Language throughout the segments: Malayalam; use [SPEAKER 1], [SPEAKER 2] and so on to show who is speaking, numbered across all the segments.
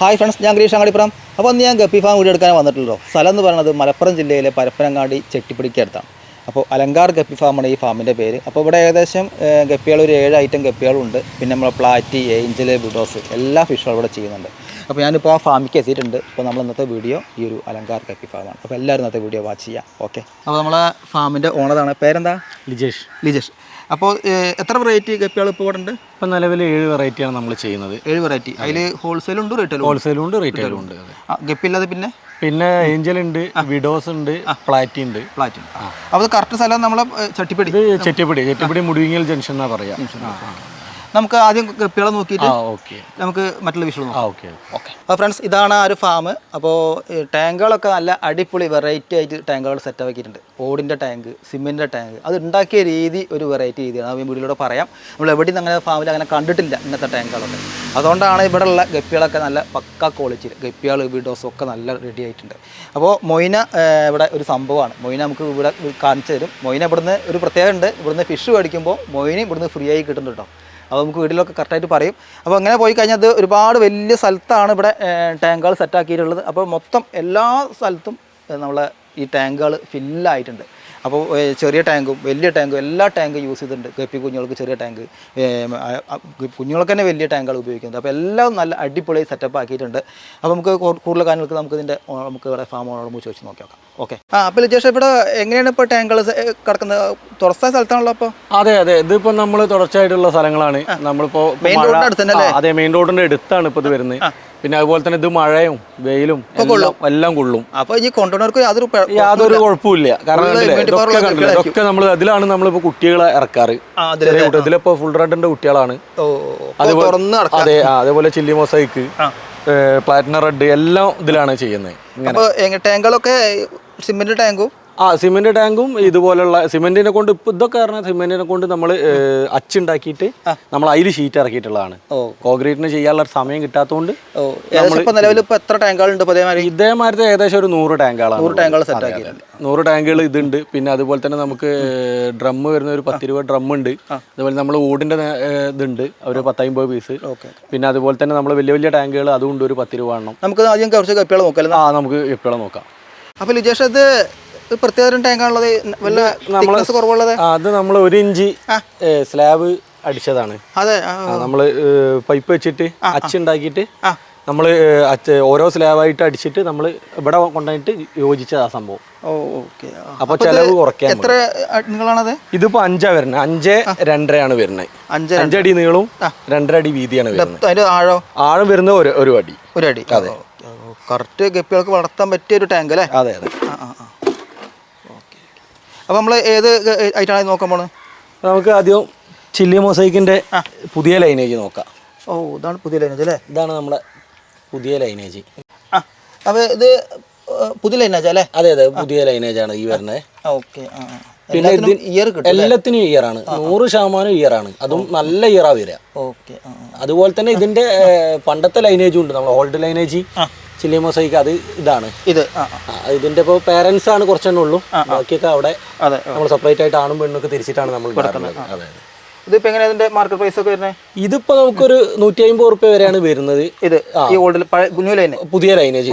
[SPEAKER 1] ഹായ് ഫ്രണ്ട്സ് ഞാൻ ഗിരീഷ് അങ്ങാടിപ്പുറം. അപ്പോൾ അന്ന് ഞാൻ ഗപ്പി ഫാം വീഡിയോ എടുക്കാൻ വന്നിട്ടുള്ളൂ. സ്ഥലം എന്ന് പറയുന്നത് മലപ്പുറം ജില്ലയിലെ പരപ്പനങ്ങാടി ചെട്ടിപ്പിടിക്ക് അടുത്താണ്. അപ്പോൾ അലങ്കാർ ഗപ്പി ഫാമാണ് ഈ ഫാമിന്റെ പേര്. അപ്പോൾ ഇവിടെ ഏകദേശം ഗപ്പികൾ ഒരു ഏഴ് ഐറ്റം ഗപ്പികളുണ്ട് പിന്നെ നമ്മൾ പ്ലാറ്റി ഏഞ്ചൽ ബുഡോസ് എല്ലാ ഫിഷുകളും ഇവിടെ ചെയ്യുന്നുണ്ട്. അപ്പോൾ ഞാനിപ്പോൾ ആ ഫാമിലേക്ക് എത്തിയിട്ടുണ്ട്. അപ്പോൾ നമ്മൾ ഇന്നത്തെ വീഡിയോ ഈ ഒരു അലങ്കാർ ഗപ്പി ഫാമാണ് അപ്പോൾ എല്ലാവരും ഇന്നത്തെ വീഡിയോ വാച്ച് ചെയ്യാം. ഓക്കെ അപ്പോൾ നമ്മളെ ഫാമിന്റെ ഓണറാണ് പേരെന്താ?
[SPEAKER 2] ലിജേഷ്.
[SPEAKER 1] ലിജേഷ്. അപ്പോൾ എത്ര വെറൈറ്റി ഗപ്പികൾ ഇപ്പോൾ ഇവിടെ ഉണ്ട്
[SPEAKER 2] ഇപ്പം നിലവിൽ ഏഴ് വെറൈറ്റിയാണ് നമ്മൾ ചെയ്യുന്നത്.
[SPEAKER 1] ഏഴ് വെറൈറ്റി അതിൽ ഹോൾസെയിലും ഉണ്ട് റീറ്റെയിലും
[SPEAKER 2] ഹോൾസെയിലും ഉണ്ട് റീറ്റെയിലും ഉണ്ട്
[SPEAKER 1] ഗപ്പില്ലാതെ പിന്നെ?
[SPEAKER 2] പിന്നെ ഏഞ്ചൽ ഉണ്ട് വിഡോസ് ഉണ്ട് പ്ലാറ്റി ഉണ്ട്.
[SPEAKER 1] പ്ലാറ്റി അപ്പോൾ കറക്റ്റ് സ്ഥലം നമ്മളെ ചട്ടിപ്പടി.
[SPEAKER 2] ഇത് ചെട്ടിപ്പടി ചെറ്റിപ്പടി മുടിവിങ്ങൽ ജംഗ്ഷൻ എന്നാണ് പറയാ.
[SPEAKER 1] നമുക്ക് ആദ്യം ഗപ്പികളെ നോക്കിയിട്ട് നമുക്ക് മറ്റുള്ള വിഷയം
[SPEAKER 2] നോക്കാം. ഓക്കെ
[SPEAKER 1] അപ്പോൾ ഫ്രണ്ട്സ് ഇതാണ് ആ ഒരു ഫാം അപ്പോൾ ടാങ്കുകളൊക്കെ നല്ല അടിപൊളി വെറൈറ്റി ആയിട്ട് ടാങ്കുകൾ സെറ്റ് ആക്കിയിട്ടുണ്ട്. ഓടിന്റെ ടാങ്ക് സിമെന്റിന്റെ ടാങ്ക് അത് ഉണ്ടാക്കിയ രീതി ഒരു വെറൈറ്റി രീതിയാണ്. അത് വീഡിയോയിലൂടെ പറയാം. നമ്മൾ എവിടെയും അങ്ങനെ ഫാമിൽ അങ്ങനെ കണ്ടിട്ടില്ല ഇന്നത്തെ ടാങ്കുകളൊക്കെ അതുകൊണ്ടാണ് ഇവിടെ ഉള്ള ഗപ്പികളൊക്കെ നല്ല പക്ക ക്വാളിറ്റിയിൽ ഗപ്പികൾ വീഡോസും ഒക്കെ നല്ല റെഡി ആയിട്ടുണ്ട്. അപ്പോൾ മൊയ്ന ഇവിടെ ഒരു സംഭവമാണ്. മൊയ്ന നമുക്ക് ഇവിടെ കാണിച്ചു തരും. മൊയ്ന ഇവിടുന്ന് ഒരു പ്രത്യേകത ഉണ്ട് ഇവിടുന്ന് ഫിഷ് മേടിക്കുമ്പോൾ മൊയ്ന ഇവിടുന്ന് ഫ്രീ ആയി കിട്ടുന്നുണ്ട് കേട്ടോ അപ്പോൾ നമുക്ക് വീട്ടിലൊക്കെ കറക്റ്റായിട്ട് പറയും. അപ്പോൾ അങ്ങനെ പോയി കഴിഞ്ഞാൽ അത് ഒരുപാട് വലിയ സ്ഥലത്താണ് ഇവിടെ ടാങ്കുകൾ സെറ്റാക്കിയിട്ടുള്ളത് അപ്പോൾ മൊത്തം എല്ലാ സ്ഥലത്തും നമ്മളെ ഈ ടാങ്കുകൾ ഫില്ലായിട്ടുണ്ട് അപ്പോൾ ചെറിയ ടാങ്കും വലിയ ടാങ്കും എല്ലാ ടാങ്കും യൂസ് ചെയ്തിട്ടുണ്ട്. ഗപ്പി കുഞ്ഞുങ്ങൾക്ക് ചെറിയ ടാങ്ക് കുഞ്ഞുങ്ങൾക്ക് തന്നെ വലിയ ടാങ്കുകൾ ഉപയോഗിക്കുന്നത് അപ്പോൾ എല്ലാം നല്ല അടിപൊളി സെറ്റപ്പ് ആക്കിയിട്ടുണ്ട്. അപ്പോൾ നമുക്ക് കൂടുതൽ കാര്യങ്ങൾക്ക് നമുക്ക് ഇതിന്റെ നമുക്ക് ഇവിടെ ഫാം ഓണർ ചോദിച്ച് നോക്കി നോക്കാം ഓക്കെ ആ അപ്പോൾ ലിജേഷ് ഇവിടെ എങ്ങനെയാണ് ഇപ്പോൾ ടാങ്കൾ കിടക്കുന്നത്? തുറച്ച സ്ഥലത്താണല്ലോ അപ്പോൾ
[SPEAKER 2] അതെ അതെ. ഇതിപ്പോ നമ്മൾ തുടർച്ചയായിട്ടുള്ള സ്ഥലങ്ങളാണ്. നമ്മളിപ്പോ
[SPEAKER 1] മെയിൻ
[SPEAKER 2] മഴ-
[SPEAKER 1] അടുത്ത് തന്നെ
[SPEAKER 2] അതെ മെയിൻ റോഡിന്റെ അടുത്താണ് ഇപ്പൊ ഇത് വരുന്നത്. പിന്നെ അതുപോലെ തന്നെ ഇത് മഴയും വെയിലും എല്ലാം കൊള്ളും.
[SPEAKER 1] അപ്പൊ ഈ കൊണ്ടുവന്നവർക്ക് യാതൊരു
[SPEAKER 2] യാതൊരു കുഴപ്പമില്ല. കാരണം ഇതൊക്കെ നമ്മൾ അതിലാണ് നമ്മളിപ്പോ കുട്ടികളെ ഇറക്കാറ്. ചെറിയ കുട്ടി ഇതിലിപ്പോ ഫുൾ റെഡിന്റെ കുട്ടികളാണ്. അതെ അതേപോലെ ചില്ലി മൊസൈക്ക് പ്ലാറ്റിന റെഡ് എല്ലാം ഇതിലാണ് ചെയ്യുന്നത്.
[SPEAKER 1] ടാങ്കുകളൊക്കെ സിമെന്റ് ടാങ്കും?
[SPEAKER 2] ആ സിമെന്റ് ടാങ്കും ഇതുപോലുള്ള സിമെന്റിനെ കൊണ്ട് ഇപ്പൊ ഇതൊക്കെ പറഞ്ഞാൽ സിമെന്റിനെ കൊണ്ട് നമ്മൾ അച്ചുണ്ടാക്കിയിട്ട് നമ്മൾ അതിൽ ഷീറ്റ് ഇറക്കിയിട്ടുള്ളതാണ്. കോൺക്രീറ്റിന് ചെയ്യാനുള്ള സമയം കിട്ടാത്തതുകൊണ്ട്
[SPEAKER 1] നിലവിൽ എത്ര ടാങ്കുകളുണ്ട്
[SPEAKER 2] ഇതേമാതിരത്തെ ഏകദേശം ഒരു നൂറ് ടാങ്കുകളാണ്
[SPEAKER 1] നൂറ് ടാങ്കുകൾ സെറ്റ്.
[SPEAKER 2] നൂറ് ടാങ്കുകൾ ഇതുണ്ട്. പിന്നെ അതുപോലെ തന്നെ നമുക്ക് ഡ്രം വരുന്ന ഒരു പത്ത് രൂപ ഡ്രം ഉണ്ട്. അതുപോലെ നമ്മൾ ഊടിന്റെ ഇതുണ്ട്. ഒരു പത്തമ്പത് പീസ്. പിന്നെ അതുപോലെ തന്നെ നമ്മൾ വലിയ വലിയ ടാങ്കുകൾ അതുകൊണ്ട് ഒരു ഒരു രൂപ എണ്ണം
[SPEAKER 1] നമുക്ക് ആദ്യം കുറച്ച് കപ്പികൾ നോക്കാം
[SPEAKER 2] ആ നമുക്ക് എപ്പോഴും നോക്കാം.
[SPEAKER 1] അപ്പോൾ ലിജേഷ് ഇത് പ്രത്യേകതരം പ്രത്യേക ടാങ്കാണുള്ളത് വല്ല thickness കുറവുള്ളത്?
[SPEAKER 2] അത് നമ്മൾ ഒരു ഇഞ്ച് സ്ലാബ് അടിച്ചതാണ്.
[SPEAKER 1] അതെ
[SPEAKER 2] നമ്മൾ പൈപ്പ് വെച്ചിട്ട് അച്ചുണ്ടാക്കിയിട്ട്. നമ്മൾ ഓരോ സ്ലാബായിട്ട് അടിച്ചിട്ട് നമ്മൾ ഇവിടെ കൊണ്ടുപോയിട്ട് യോജിച്ചത് സംഭവം. അപ്പൊ ചെലവ് കുറയ്ക്കാൻ
[SPEAKER 1] എത്ര നിങ്ങളാണത്?
[SPEAKER 2] ഇതിപ്പോ അഞ്ചാ വരുന്നത് അഞ്ച് രണ്ടരയാണ് വരുന്നത്
[SPEAKER 1] അഞ്ച്
[SPEAKER 2] അഞ്ചടി നീളവും രണ്ടര അടി വീതിയാണ് വരുന്നത്
[SPEAKER 1] ആഴോ?
[SPEAKER 2] വരുന്നത് ഒരു അടി.
[SPEAKER 1] ഒരു അടി. കറക്റ്റ് ഗപ്പികൾക്ക് വളർത്താൻ പറ്റിയ ഒരു ടാങ്ക് അല്ലേ?
[SPEAKER 2] അതെ അതെ.
[SPEAKER 1] ആ ആ ആ. ഓക്കെ. അപ്പോൾ നമ്മൾ ഏത് ഐറ്റാണ് നോക്കാൻ പോണത്?
[SPEAKER 2] നമുക്ക് ആദ്യം ചില്ലി മൊസൈക്കിന്റെ പുതിയ ലൈനേജ് നോക്കാം.
[SPEAKER 1] ഓ ഇതാണ് പുതിയ ലൈനേജ് അല്ലേ?
[SPEAKER 2] ഇതാണ് നമ്മുടെ പുതിയ ലൈനേജ്.
[SPEAKER 1] ആ അപ്പോൾ ഇത് പുതിയ ലൈനേജ് അല്ലേ?
[SPEAKER 2] അതെ അതെ പുതിയ ലൈനേജ് ആണ് ഈ വരുന്നത്.
[SPEAKER 1] ഓക്കെ ആ.
[SPEAKER 2] പിന്നെ
[SPEAKER 1] ഇയർ
[SPEAKER 2] എല്ലാത്തിനും ഇയർ ആണ്. നൂറ് ശതമാനം ഇയർ ആണ്. അതും നല്ല ഇയറാ വരിക.
[SPEAKER 1] ഓക്കെ.
[SPEAKER 2] അതുപോലെ തന്നെ ഇതിന്റെ പണ്ടത്തെ ലൈനേജും ഉണ്ട്. നമ്മൾ ഓൾഡ് ലൈനേജ് ചില്ലി മൊസൈക്ക് അത് ഇതാണ്.
[SPEAKER 1] ഇത്
[SPEAKER 2] ഇതിന്റെ ഇപ്പോൾ പേരൻസ് ആണ് കുറച്ചെണ്ണേ ഉള്ളൂ. ബാക്കിയൊക്കെ അവിടെ നമ്മൾ സെപ്പറേറ്റ് ആയിട്ട് ആണും പെണ്ണും ഒക്കെ തിരിച്ചിട്ടാണ് നമ്മൾ. അതെ. അതെ.
[SPEAKER 1] എങ്ങനെ അതിന്റെ മാർക്കറ്റ് പ്രൈസ് ഒക്കെ വരുന്നത്
[SPEAKER 2] ഇതിപ്പോ നമുക്കൊരു നൂറ്റി അമ്പത് റുപ്യ വരെയാണ് വരുന്നത്.
[SPEAKER 1] ഇത് ഈ ഓൾഡ് പഴയ കുഞ്ഞു ലൈന്
[SPEAKER 2] പുതിയ ലൈനേജ്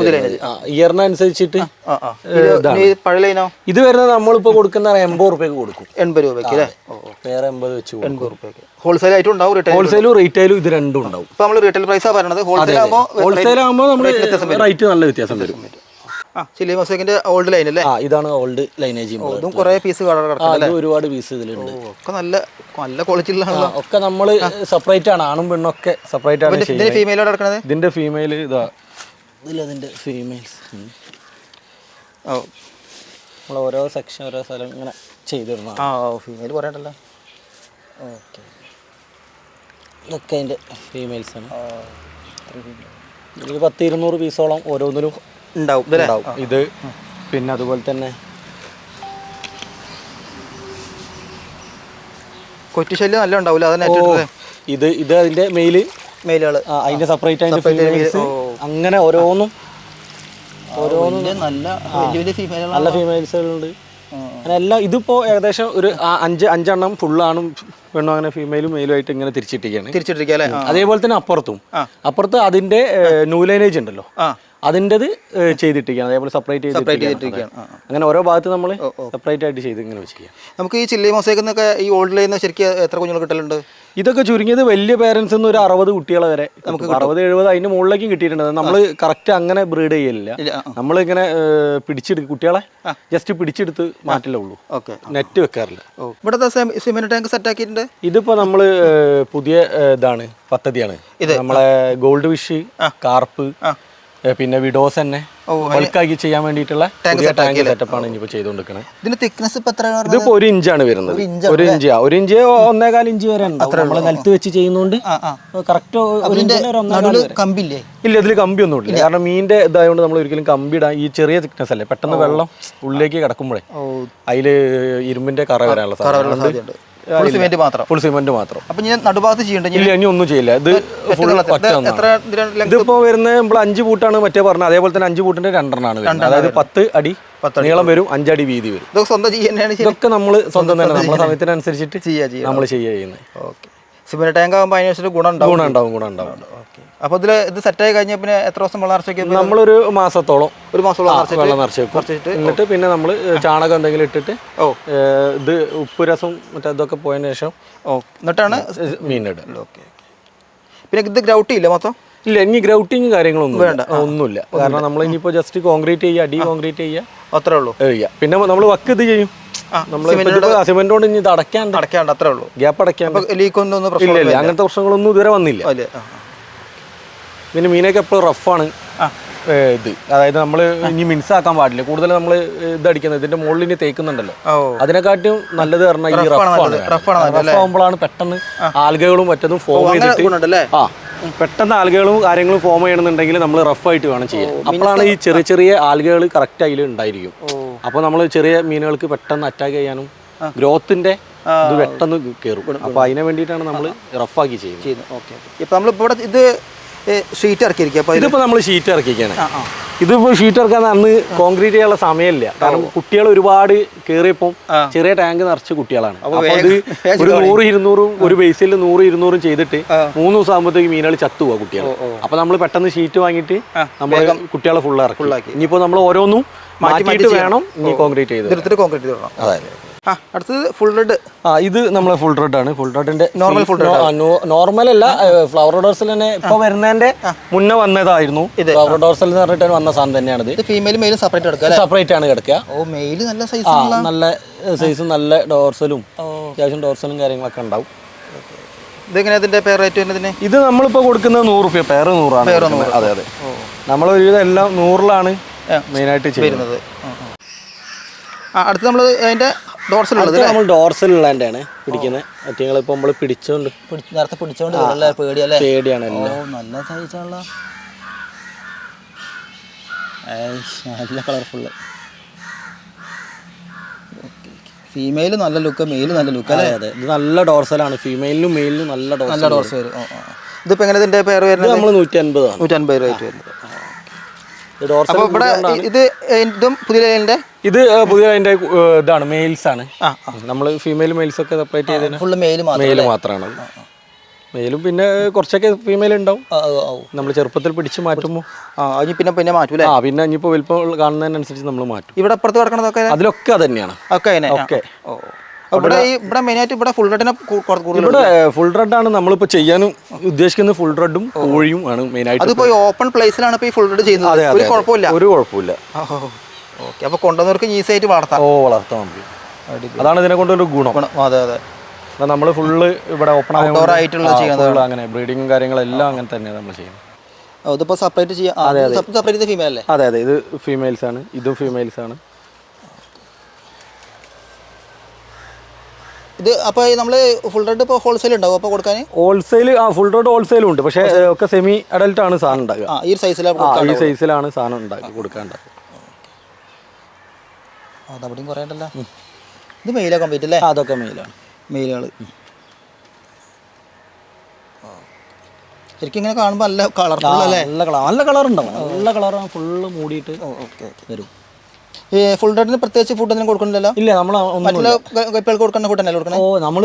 [SPEAKER 2] ഇയറിനനുസരിച്ചിട്ട്
[SPEAKER 1] പഴയ ലൈനോ
[SPEAKER 2] ഇത് വരുന്നത് നമ്മളിപ്പോ കൊടുക്കുന്ന എൺപത് റുപ്യക്ക് കൊടുക്കും.
[SPEAKER 1] എൺപത് രൂപയ്ക്ക് അല്ലേ?
[SPEAKER 2] വേറെ എൺപത് വെച്ച്
[SPEAKER 1] എൺപത് റുപ്യക്ക് ഹോൾസെയിൽ ആയിട്ടും ഉണ്ടാവും
[SPEAKER 2] ഹോൾസെയിലും റീറ്റെയിലും ഇത് രണ്ടും ഉണ്ടാവും.
[SPEAKER 1] നമ്മൾ റീറ്റെയിൽ പ്രൈസാണ് പറയുന്നത് ഹോൾസെയിൽ ആകുമ്പോൾ
[SPEAKER 2] ഹോൾസെയിൽ ആകുമ്പോൾ നമ്മൾ റേറ്റ് നല്ല വ്യത്യാസം വരും.
[SPEAKER 1] ചില്ലി മൊസൈക്കിന്റെ ഓൾഡ് ലൈൻ അല്ലേ?
[SPEAKER 2] ആ ഇതാണ് ഓൾഡ് ലൈനേജ്
[SPEAKER 1] ഇതും കുറേ പീസ് കട
[SPEAKER 2] ഒരുപാട് പീസ് ഇതിലുണ്ട്.
[SPEAKER 1] ഒക്കെ നല്ല നല്ല ക്വാളിറ്റി ഉള്ളതാണല്ലോ
[SPEAKER 2] ഒക്കെ നമ്മൾ സെപ്പറേറ്റ് ആണ്. ആണും പെണ്ണും ഒക്കെ സെപ്പറേറ്റ് ആണ് ഇതിന്റെ
[SPEAKER 1] ഫീമെയിലോട് കിടക്കുന്നത്
[SPEAKER 2] ഇതിന്റെ ഫീമെയിൽ ഇതാ. ഇതിലതിന്റെ ഫീമെയിൽസ്
[SPEAKER 1] ഓ.
[SPEAKER 2] നമ്മൾ ഓരോ സെക്ഷൻ ഓരോ സ്ഥലം ഇങ്ങനെ ചെയ്തിടണം
[SPEAKER 1] ആ ഫീമെയിൽ കുറേ ഉണ്ടല്ലോ ഓക്കെ.
[SPEAKER 2] ഇതൊക്കെ അതിന്റെ ഫീമെയിൽസ് ആണ്. ഒരു പത്ത് ഇരുന്നൂറ് പീസോളം ഓരോന്നിലും
[SPEAKER 1] ഉണ്ടാവും
[SPEAKER 2] ഇത് പിന്നെ അതുപോലെ തന്നെ
[SPEAKER 1] കൊറ്റുശല്യം നല്ല ഉണ്ടാവില്ല അതന്നെ
[SPEAKER 2] ഇത് ഇത് അതിന്റെ മെയിൽ
[SPEAKER 1] മെയിലുകൾ
[SPEAKER 2] ആ, അതിന്റെ സെപ്പറേറ്റ് അതിന്റെ അങ്ങനെ ഓരോന്നും
[SPEAKER 1] ഓരോന്നും നല്ല
[SPEAKER 2] നല്ല ഫീമെയിൽസുകളുണ്ട് എല്ലാം ഇതിപ്പോ ഏകദേശം ഒരു അഞ്ച് അഞ്ചെണ്ണം ഫുള്ളാണും പെണ്ണും അങ്ങനെ ഫീമെയിലും മെയിലും ആയിട്ട് ഇങ്ങനെ തിരിച്ചിട്ടിരിക്കുകയാണ്
[SPEAKER 1] തിരിച്ചിട്ടിരിക്കുക
[SPEAKER 2] അതേപോലെ തന്നെ അപ്പുറത്തും. അപ്പുറത്ത് അതിന്റെ ന്യൂ ലൈനേജ് ഉണ്ടല്ലോ. അതിന്റെത് ചെയ്തിട്ടിരിക്കുകയാണ് അതേപോലെ സെപ്പറേറ്റ് സെപ്പറേറ്റ്
[SPEAKER 1] ചെയ്തിട്ടിരിക്കുകയാണ്
[SPEAKER 2] അങ്ങനെ ഓരോ ഭാഗത്ത് നമ്മൾ സെപ്പറേറ്റ് ആയിട്ട് ചെയ്ത് ഇങ്ങനെ വെച്ചിരിക്കുക.
[SPEAKER 1] നമുക്ക് ഈ ചില്ലി മൊസൈക്ക് എന്നൊക്കെ ഈ ഓൾഡ് നിന്ന് ശരിക്കും എത്ര കുഞ്ഞുങ്ങൾ കിട്ടലുണ്ട്?
[SPEAKER 2] ഇതൊക്കെ ചുരുങ്ങിയത് വലിയ പേരൻസ് നിന്ന് ഒരു അറുപത് കുട്ടികളെ വരെ നമുക്ക് അറുപത് എഴുപത് അതിന്റെ മുകളിലേക്കും കിട്ടിയിട്ടുണ്ട്. നമ്മൾ കറക്റ്റ് അങ്ങനെ ബ്രീഡ് ചെയ്യലില്ല.
[SPEAKER 1] നമ്മളിങ്ങനെ
[SPEAKER 2] നമ്മൾ ഇങ്ങനെ പിടിച്ചെടുക്കും. കുട്ടികളെ ജസ്റ്റ് പിടിച്ചെടുത്ത് മാറ്റില്ല ഉള്ളൂ. നെറ്റ് വെക്കാറില്ല.
[SPEAKER 1] ഓ. ഇവിടുത്തെ സിമെന്റ് ടാങ്ക് സെറ്റ് ആക്കിയിട്ടുണ്ട്?
[SPEAKER 2] ഇതിപ്പോ നമ്മൾ പുതിയ ഇതാണ് പദ്ധതിയാണ്. നമ്മളെ ഗോൾഡ് വിഷ് കാർപ്പ് പിന്നെ വിഡോസ് തന്നെ ബൾക്കാക്കി ചെയ്യാൻ വേണ്ടിയിട്ടുള്ള ടാങ്ക് സെറ്റപ്പാണ് ഇനിയിപ്പോൾ ചെയ്തുകൊണ്ടിരിക്കുന്നത്
[SPEAKER 1] ഇതിന്റെ തിക്നെസ്
[SPEAKER 2] ഇതിപ്പോ ഒരു ഇഞ്ചാണ് വരുന്നത്. ഒരു ഇഞ്ച് ഒരു ഇഞ്ച് ഒന്നേകാൽ ഇഞ്ച് വരെ നമ്മൾ നിലത്ത് വെച്ച്
[SPEAKER 1] ചെയ്യുന്നോണ്ട്
[SPEAKER 2] കറക്റ്റ്
[SPEAKER 1] കമ്പില്ലേ?
[SPEAKER 2] ഇല്ല ഇതിൽ കമ്പി ഒന്നും ഇല്ല. കാരണം മീനിന്റെ ഇതായതുകൊണ്ട് നമ്മൾ ഒരിക്കലും കമ്പി ഇടാൻ ഈ ചെറിയ തിക്നെസ് അല്ലേ? പെട്ടെന്ന് വെള്ളം ഉള്ളിലേക്ക് കിടക്കുമ്പോഴേ
[SPEAKER 1] ഓ.
[SPEAKER 2] അതിൽ ഇരുമ്പിന്റെ കറ വരാനുള്ള
[SPEAKER 1] സാധ്യത ഫുൾ സിമെന്റ് മാത്രം.
[SPEAKER 2] ഫുൾ സിമെന്റ് മാത്രം.
[SPEAKER 1] അപ്പൊ ഞാൻ നടുഭാഗത്ത് ചെയ്യണ്ട
[SPEAKER 2] ഇല്ല ഇനി ഒന്നും ചെയ്യില്ല. ഇത് ഫുൾ ഇതിപ്പോ വരുന്നത് നമ്മൾ അഞ്ച് പൂട്ടാണ് മറ്റേ പറഞ്ഞത്. അതേപോലെ തന്നെ അഞ്ച് പൂട്ടിന്റെ രണ്ടെണ്ണാണ് അതായത് പത്ത് അടി നീളം വരും അഞ്ചടി വീതി വരും.
[SPEAKER 1] ഇതൊക്കെ സ്വന്തം
[SPEAKER 2] ഇതൊക്കെ നമ്മൾ സ്വന്തം തന്നെ നമ്മുടെ സമയത്തിനനുസരിച്ചിട്ട് നമ്മൾ ചെയ്യുക ചെയ്യുന്നത്.
[SPEAKER 1] ഓക്കെ. സിമെന്റ് ടാങ്ക് ആകുമ്പോൾ അതിനനുസരിച്ച് ഗുണം ഉണ്ടാവും.
[SPEAKER 2] ഗുണം ഉണ്ടാവും ഗുണം ഉണ്ടാവും
[SPEAKER 1] അപ്പോൾ അപ്പൊ ഇതിൽ ഇത് സെറ്റ് ആയി കഴിഞ്ഞാൽ പിന്നെ എത്ര ദിവസം വെള്ളം നിറച്ചൊക്കെ
[SPEAKER 2] നമ്മളൊരു മാസത്തോളം
[SPEAKER 1] ഒരു മാസം വെള്ളം
[SPEAKER 2] നിറച്ച് വെക്കും. എന്നിട്ട് പിന്നെ നമ്മൾ ചാണകം എന്തെങ്കിലും ഇട്ടിട്ട്
[SPEAKER 1] ഓ.
[SPEAKER 2] ഇത് ഉപ്പ് രസം മറ്റേ ഇതൊക്കെ പോയതിന് ശേഷം
[SPEAKER 1] ഓ. എന്നിട്ടാണ്
[SPEAKER 2] മീനിടുക
[SPEAKER 1] ഓക്കെ പിന്നെ ഇത് ഗ്രൗട്ടി ഇല്ല മൊത്തം?
[SPEAKER 2] ഇല്ല ഇനി ഗ്രൗട്ടിങ് കാര്യങ്ങളൊന്നും വേണ്ട. ഒന്നുമില്ല. കാരണം നമ്മൾ ഇനിയിപ്പോ ജസ്റ്റ് കോൺക്രീറ്റ് ചെയ്യുക അടി കോൺക്രീറ്റ് ചെയ്യുക
[SPEAKER 1] അത്രേ ഉള്ളൂ.
[SPEAKER 2] ചെയ്യുക പിന്നെ നമ്മൾ വക്ക് ഇത് ചെയ്യും. നമ്മൾ സിമെന്റ് കൊണ്ട് ഇനി അടയ്ക്കാണ്ട്
[SPEAKER 1] അടയ്ക്കാണ്ട് അത്രേ ഉള്ളൂ.
[SPEAKER 2] ഗ്യാപ്പ് അടയ്ക്കാണ്ട്
[SPEAKER 1] ലീക്ക് ഒന്നും പ്രശ്നം
[SPEAKER 2] ഇല്ല അങ്ങനത്തെ പ്രശ്നങ്ങളൊന്നും ഇതുവരെ വന്നില്ല. പിന്നെ മീനൊക്കെ എപ്പോഴും റഫാണ്. ഇത്. അതായത് നമ്മൾ ഇനി മിൻസാക്കാൻ പാടില്ല. കൂടുതൽ നമ്മൾ ഇത് അടിക്കുന്നത്. ഇതിന്റെ മുകളിൽ ഇനി തേക്കുന്നുണ്ടല്ലോ. അതിനെക്കാട്ടും നല്ലത് പറഞ്ഞാൽ ഈ റഫാണ് റഫാകുമ്പോഴാണ് പെട്ടെന്ന് ആൽഗകളും മറ്റതും ഫോം ചെയ്തിട്ട് ആ. പെട്ടെന്ന് ആൽഗകളും കാര്യങ്ങളും ഫോം ചെയ്യണമെന്നുണ്ടെങ്കിൽ നമ്മൾ റഫായിട്ട് വേണം ചെയ്യാൻ. അപ്പോഴാണ് ഈ ചെറിയ ചെറിയ ആൽഗകൾ കറക്റ്റ് അതിൽ ഉണ്ടായിരിക്കും. അപ്പോൾ നമ്മൾ ചെറിയ മീനുകൾക്ക് പെട്ടെന്ന് അറ്റാക്ക് ചെയ്യാനും ഗ്രോത്തിന്റെ ഇത് പെട്ടെന്ന് കയറും. അപ്പോൾ അതിനെ വേണ്ടിയിട്ടാണ് നമ്മൾ റഫാക്കി ചെയ്യുന്നത്.
[SPEAKER 1] ചെയ്യുന്നു ഓക്കെ ഇപ്പൊ ഇവിടെ ഇത് ഷീറ്റ് ഇറക്കിയിരിക്കുക അപ്പൊ
[SPEAKER 2] ഇതിപ്പോൾ നമ്മൾ ഷീറ്റ്
[SPEAKER 1] ആ
[SPEAKER 2] ഇതിപ്പോൾ ഷീറ്റ് ഇറക്കാൻ അന്ന് കോൺക്രീറ്റ് ചെയ്യാനുള്ള സമയമില്ല. കാരണം കുട്ടികൾ ഒരുപാട് കയറിയപ്പം ചെറിയ ടാങ്ക് നിറച്ച് കുട്ടികളാണ്. അപ്പൊ അത് ഒരു നൂറ് ഇരുന്നൂറും ഒരു ബേസിൽ നൂറ് ഇരുന്നൂറും ചെയ്തിട്ട് മൂന്ന് ദിവസം ആകുമ്പോഴത്തേക്ക് മീനുകൾ ചത്തുപോകുക കുട്ടികൾ. അപ്പൊ നമ്മൾ പെട്ടെന്ന് ഷീറ്റ് വാങ്ങിയിട്ട് നമ്മൾ കുട്ടികളെ ഫുള്ള് ഇറക്കി. ഇനിയിപ്പോൾ നമ്മൾ ഓരോന്നും മാറ്റിയിട്ട് വേണം ഇനി കോൺക്രീറ്റ് ചെയ്ത്
[SPEAKER 1] കോൺക്രീറ്റ് ചെയ്തോളാം അതായത് അടുത്തത് ഫുൾ റെഡ്
[SPEAKER 2] ആ ഇത് നമ്മളെ ഫുൾ റെഡ് ആണ്. ഫുൾ റെഡിന്റെ
[SPEAKER 1] Normal full
[SPEAKER 2] നോർമൽ അല്ല ഫ്ലവർ ഡോർസിൽ തന്നെ ഇപ്പൊ വരുന്നതിന്റെ മുന്നേ വന്നതായിരുന്നു. ഫ്ലവർ ഡോർസിൽ എന്ന് പറഞ്ഞിട്ട് വന്ന സാധനം തന്നെയാണ്
[SPEAKER 1] ഇത് ഫീമെയിൽ മെയിലും സെപ്പറേറ്റ് എടുക്കുക
[SPEAKER 2] സെപ്പറേറ്റ് ആണ് കിടക്കുക.
[SPEAKER 1] ഓ മെയിൽ നല്ല സൈസ്
[SPEAKER 2] നല്ല സൈസും നല്ല ഡോർസലും അത്യാവശ്യം ഡോർസലും കാര്യങ്ങളൊക്കെ ഉണ്ടാവും.
[SPEAKER 1] ഇതെങ്ങനെയാ ഇതിന്റെ പേർ റേറ്റ്
[SPEAKER 2] ഇത് നമ്മളിപ്പോ കൊടുക്കുന്നത് നൂറ് റുപ്യ. പേര് നൂറാണ്. അതെ അതെ. നമ്മൾ ഒരുവിധം എല്ലാം നൂറിലാണ് മെയിനായിട്ട് ചെയ്യുന്നത്.
[SPEAKER 1] അടുത്ത് നമ്മൾ അതിന്റെ ഡോർസിലുള്ളത്
[SPEAKER 2] നമ്മൾ ഡോർസലുള്ളതിന്റെയാണ് പിടിക്കുന്നത് മറ്റേ ഇപ്പോൾ നമ്മൾ പിടിച്ചോണ്ട്
[SPEAKER 1] നേരത്തെ പിടിച്ചോണ്ട് നല്ല പേടിയല്ലേ?
[SPEAKER 2] പേടിയാണ്
[SPEAKER 1] നല്ല സൈസാണല്ലോ. നല്ല കളർഫുള്ള്. ഫീമെയിൽ നല്ല ലുക്ക് മെയിൽ നല്ല ലുക്ക് അല്ലേ?
[SPEAKER 2] അതെ ഇത് നല്ല ഡോർസലാണ്. ഫീമെയിലും മെയിലും നല്ല
[SPEAKER 1] നല്ല
[SPEAKER 2] ഡോർസൽ
[SPEAKER 1] ഡോർസ് വരും ഓ, ഓ, ഓ. ഇതിപ്പോ എങ്ങനെ ഇതിന്റെ പേര് വരുന്നത്?
[SPEAKER 2] നമ്മൾ നൂറ്റി അൻപതാണ്
[SPEAKER 1] നൂറ്റൻപത് ആയിട്ട് വരുന്നത്.
[SPEAKER 2] ഡോർസൽ
[SPEAKER 1] അപ്പൊ ഇവിടെ ഇത് ഇതും പുതിയ ലൈനിന്റെ
[SPEAKER 2] ഇത് പുതിയ അതിന്റെ ഏഹ്, ഇതാണ് മെയിൽസ് ആണ്.
[SPEAKER 1] ആ
[SPEAKER 2] നമ്മൾ ഫീമെയിൽ മെയിൽസ് ഒക്കെ സെപ്പറേറ്റ് ചെയ്തതിന്
[SPEAKER 1] ഫുള്ള് മെയിൽ മാത്രം
[SPEAKER 2] മെയിൽ മാത്രമാണ് മെയിലും പിന്നെ കുറച്ചൊക്കെ ഫീമെയിൽ ഉണ്ടാവും. നമ്മൾ ചെറുപ്പത്തിൽ പിടിച്ച് മാറ്റുമ്പോൾ
[SPEAKER 1] ആ ഇനി പിന്നെ പിന്നെ മാറ്റൂല
[SPEAKER 2] ആ പിന്നെ ഇനിയിപ്പോൾ വലിപ്പം കാണുന്നതിനനുസരിച്ച് നമ്മൾ മാറ്റും.
[SPEAKER 1] ഇവിടെ അപ്പുറത്ത് കിടക്കണതൊക്കെ
[SPEAKER 2] അതിലൊക്കെ അത് തന്നെയാണ്
[SPEAKER 1] ഒക്കെ
[SPEAKER 2] ഒക്കെ.
[SPEAKER 1] ഓ. ഇവിടെ ഈ ഇവിടെ മെയിനായിട്ട് ഇവിടെ ഫുൾ റെഡിനെ
[SPEAKER 2] ഇവിടെ ഫുൾ റെഡ് ആണ് നമ്മളിപ്പോൾ ചെയ്യാനും ഉദ്ദേശിക്കുന്ന ഫുൾ റെഡും കോഴിയും ആണ് മെയിനായിട്ട്
[SPEAKER 1] അതിപ്പോ ഈ ഓപ്പൺ പ്ലേസിലാണ് ഇപ്പൊ ഈ ഫുൾ റെഡ് ചെയ്യുന്നത്. ഒരു കുഴപ്പമില്ല.
[SPEAKER 2] ഒരു കുഴപ്പമില്ല.
[SPEAKER 1] ഓക്കെ അപ്പൊ കൊണ്ടുവന്നവർക്ക് ഈസി ആയിട്ട് വളർത്താം.
[SPEAKER 2] ഓ വളർത്താം അതാണ് ഇതിനെ കൊണ്ടൊരു ഗുണം.
[SPEAKER 1] ഗുണം. അതെ അതെ
[SPEAKER 2] നമ്മൾ ഫുള്ള് ഇവിടെ ഓപ്പൺ
[SPEAKER 1] ഔട്ട്ഡോർ ആയിട്ടുള്ള ചെയ്യുന്നത്
[SPEAKER 2] അങ്ങനെ ബ്രീഡിങ്ങും കാര്യങ്ങളെല്ലാം അങ്ങനെ തന്നെയാണ് നമ്മൾ ചെയ്യുന്നത്.
[SPEAKER 1] ഓ, ഇതിപ്പോ സെപ്പറേറ്റ് ചെയ്യാം. സെപ്പറേറ്റ് ഫീമെയിൽ അല്ലേ?
[SPEAKER 2] അതെ അതെ. ഇത് ഫീമെയിൽസ് ആണ്. ഇതും ഫീമെയിൽസ് ആണ്.
[SPEAKER 1] ഇത് അപ്പൊ നമ്മൾ ഫുൾ റെഡ് ഇപ്പൊ ഹോൾസെയിൽ ഉണ്ടാവും അപ്പൊ കൊടുക്കാൻ
[SPEAKER 2] ഹോൾസെയിൽ ആ ഫുൾ റോഡ് ഹോൾസെയിലും ഉണ്ട്. പക്ഷേ ഒക്കെ സെമി അഡൽട്ട് ആണ് സാധനം ഉണ്ടാകുക
[SPEAKER 1] ആ ഈ സൈസിലാണ്
[SPEAKER 2] ഈ സൈസിലാണ് സാധനം ഉണ്ടാക്കി കൊടുക്കാണ്ടാവുക
[SPEAKER 1] അതവിടെയും കുറേ ഉണ്ടല്ലോ. ഇത് മെയിലാ കംപ്ലീറ്റ് അല്ലേ?
[SPEAKER 2] അതൊക്കെ മെയിലാണ്
[SPEAKER 1] മെയിലുകൾ ശരിക്കും ഇങ്ങനെ കാണുമ്പോൾ നല്ല കളർ
[SPEAKER 2] നല്ല കളർ നല്ല കളർ ഉണ്ടാവും നല്ല കളറാണ് ഫുള്ള് മൂടിയിട്ട്
[SPEAKER 1] ഓക്കെ.
[SPEAKER 2] വരും.
[SPEAKER 1] ഈ ഫുൾ റെഡിന് പ്രത്യേകിച്ച് ഫുഡ് ഒന്നും കൊടുക്കണില്ലല്ലോ
[SPEAKER 2] ഇല്ല നമ്മൾ
[SPEAKER 1] മറ്റുള്ള കപ്പികൾക്ക് കൊടുക്കുന്ന ഫുഡ് തന്നെ കൊടുക്കണേ?
[SPEAKER 2] ഓ നമ്മൾ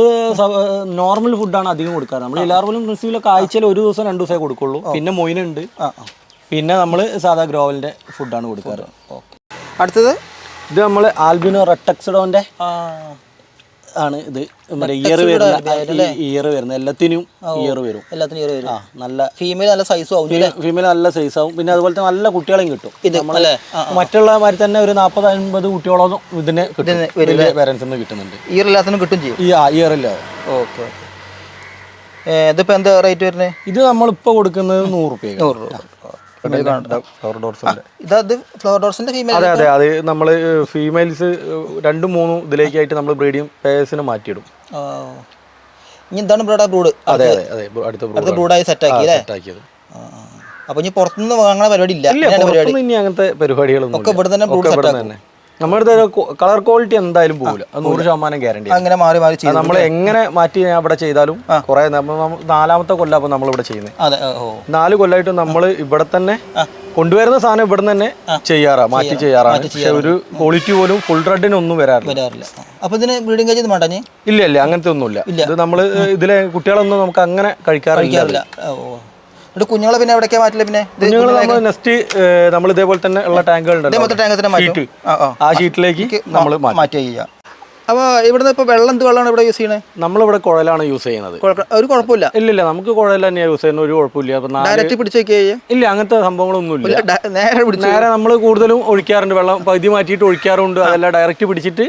[SPEAKER 2] നോർമൽ ഫുഡാണ് അധികം കൊടുക്കാറ്. നമ്മൾ എല്ലാവരും റിസീവിലൊക്കെ ആഴ്ചയിൽ ഒരു ദിവസം രണ്ട് ദിവസമേ കൊടുക്കുള്ളൂ. പിന്നെ മൊയിനുണ്ട്. പിന്നെ നമ്മൾ സാധാ ഗ്രോവലിന്റെ ഫുഡാണ് കൊടുക്കാറ്.
[SPEAKER 1] ഓക്കെ. അടുത്തത്?
[SPEAKER 2] ഇത് നമ്മൾ ആൽബിനോ റെട്ടക്സിഡോന്റെ ആണ് ഇത് ഇയർ വരുന്ന ഇയർ വരുന്ന എല്ലാത്തിനും ഇയർ വരും.
[SPEAKER 1] എല്ലാത്തിനും ഇയർ വരും.
[SPEAKER 2] ആ നല്ല
[SPEAKER 1] ഫീമെയിൽ നല്ല സൈസും ആവും
[SPEAKER 2] ഫീമെയിൽ നല്ല സൈസ് ആവും. പിന്നെ അതുപോലെ തന്നെ നല്ല കുട്ടികളെയും കിട്ടും.
[SPEAKER 1] ഇത് ആ
[SPEAKER 2] മറ്റുള്ള മാതിരി തന്നെ ഒരു നാൽപ്പത് അൻപത് കുട്ടികളോ ഇതിന് കിട്ടും. പേരൻസ് നിന്ന് കിട്ടുന്നുണ്ട്.
[SPEAKER 1] ഇയർ എല്ലാത്തിനും കിട്ടും ചെയ്യും?
[SPEAKER 2] ഈ ഇയറില്ല
[SPEAKER 1] ഓക്കെ ഓക്കെ ഇതിപ്പോ എന്താ റേറ്റ് വരുന്നത്
[SPEAKER 2] ഇത് നമ്മളിപ്പോ കൊടുക്കുന്നത് നൂറ് രൂപ
[SPEAKER 1] നൂറ് രൂപ. ഇതത് ഫ്ലവർ ഡോർസിന്റെ ഫീമെയിൽ
[SPEAKER 2] അതെ അതെ അത് നമ്മൾ ഫീമെയിൽസ് രണ്ടും മൂന്നും ഇതിലേക്കായിട്ട് നമ്മൾ ബ്രീഡിങ് പേഴ്സിനെ മാറ്റിയിടും.
[SPEAKER 1] ഇനി എന്താണ് ബ്രോഡാ ബ്രൂഡ്?
[SPEAKER 2] അതെ അതെ അതെ അടുത്ത
[SPEAKER 1] അടുത്ത ബ്രൂഡായി സെറ്റ് ആക്കി അല്ലേ
[SPEAKER 2] സെറ്റാക്കിയത്
[SPEAKER 1] അപ്പൊ ഇനി പുറത്തുനിന്ന് വാങ്ങണ പരിപാടി ഇല്ല.
[SPEAKER 2] ഇനി അങ്ങനത്തെ പരിപാടികളൊന്നും
[SPEAKER 1] ഒക്കെ ഇവിടെ തന്നെ ബ്രൂഡ്
[SPEAKER 2] ഇവിടെ തന്നെ. നമ്മുടെ കളർ ക്വാളിറ്റി എന്തായാലും പോകില്ല അത് നൂറ് ശതമാനം ഗ്യാരണ്ടി
[SPEAKER 1] അങ്ങനെ മാറി മാറി ചെയ്തു
[SPEAKER 2] നമ്മൾ എങ്ങനെ മാറ്റി ഞാൻ ഇവിടെ ചെയ്താലും കുറെ നാലാമത്തെ കൊല്ലം അപ്പൊ നമ്മളിവിടെ ചെയ്യുന്നത്. നാല് കൊല്ലമായിട്ട് നമ്മൾ ഇവിടെ തന്നെ കൊണ്ടുവരുന്ന സാധനം ഇവിടെ തന്നെ ചെയ്യാറാ മാറ്റി ചെയ്യാറാണ്. പക്ഷെ ഒരു ക്വാളിറ്റി പോലും ഫുൾ റെഡിനൊന്നും വരാറില്ല.
[SPEAKER 1] വരാറില്ല. അപ്പൊ ഇതിന് ബ്രീഡിംഗ് കേജ്
[SPEAKER 2] ഇല്ല ഇല്ല അങ്ങനത്തെ ഒന്നുമില്ല. ഇത് നമ്മൾ ഇതിലെ കുട്ടികളൊന്നും നമുക്ക് അങ്ങനെ
[SPEAKER 1] കഴിക്കാറില്ല. എന്നിട്ട് കുഞ്ഞുങ്ങളെ പിന്നെ എവിടേക്കാ മാറ്റില്ല പിന്നെ?
[SPEAKER 2] കുഞ്ഞുങ്ങൾ നമ്മൾ നെക്സ്റ്റ് നമ്മൾ ഇതേപോലെ തന്നെ ഉള്ള ടാങ്കുകൾ
[SPEAKER 1] മൊത്തം ടാങ്കത്തിന് മാറ്റും ആ
[SPEAKER 2] ഷീറ്റിലേക്ക് നമ്മൾ മാറ്റും.
[SPEAKER 1] മാറ്റുക അപ്പോൾ ഇവിടുന്ന് ഇപ്പോൾ വെള്ളം എന്ത് വെള്ളമാണ് ഇവിടെ യൂസ് ചെയ്യുന്നത്
[SPEAKER 2] നമ്മളിവിടെ കുഴലാണ് യൂസ് ചെയ്യുന്നത്.
[SPEAKER 1] ഒരു കുഴപ്പമില്ല.
[SPEAKER 2] ഇല്ല ഇല്ല നമുക്ക് കുഴൽ തന്നെയാണ് യൂസ് ചെയ്യുന്നത്. ഒരു കുഴപ്പമില്ല. അപ്പൊ
[SPEAKER 1] ഡയറക്റ്റ് പിടിച്ച്
[SPEAKER 2] ഇല്ല അങ്ങനത്തെ സംഭവങ്ങളൊന്നും ഇല്ല
[SPEAKER 1] നേരെ പിടിച്ച്
[SPEAKER 2] നേരെ നമ്മൾ കൂടുതലും ഒഴിക്കാറുണ്ട്. വെള്ളം പകുതി മാറ്റിയിട്ട് ഒഴിക്കാറുണ്ട്. അതല്ല ഡയറക്റ്റ് പിടിച്ചിട്ട്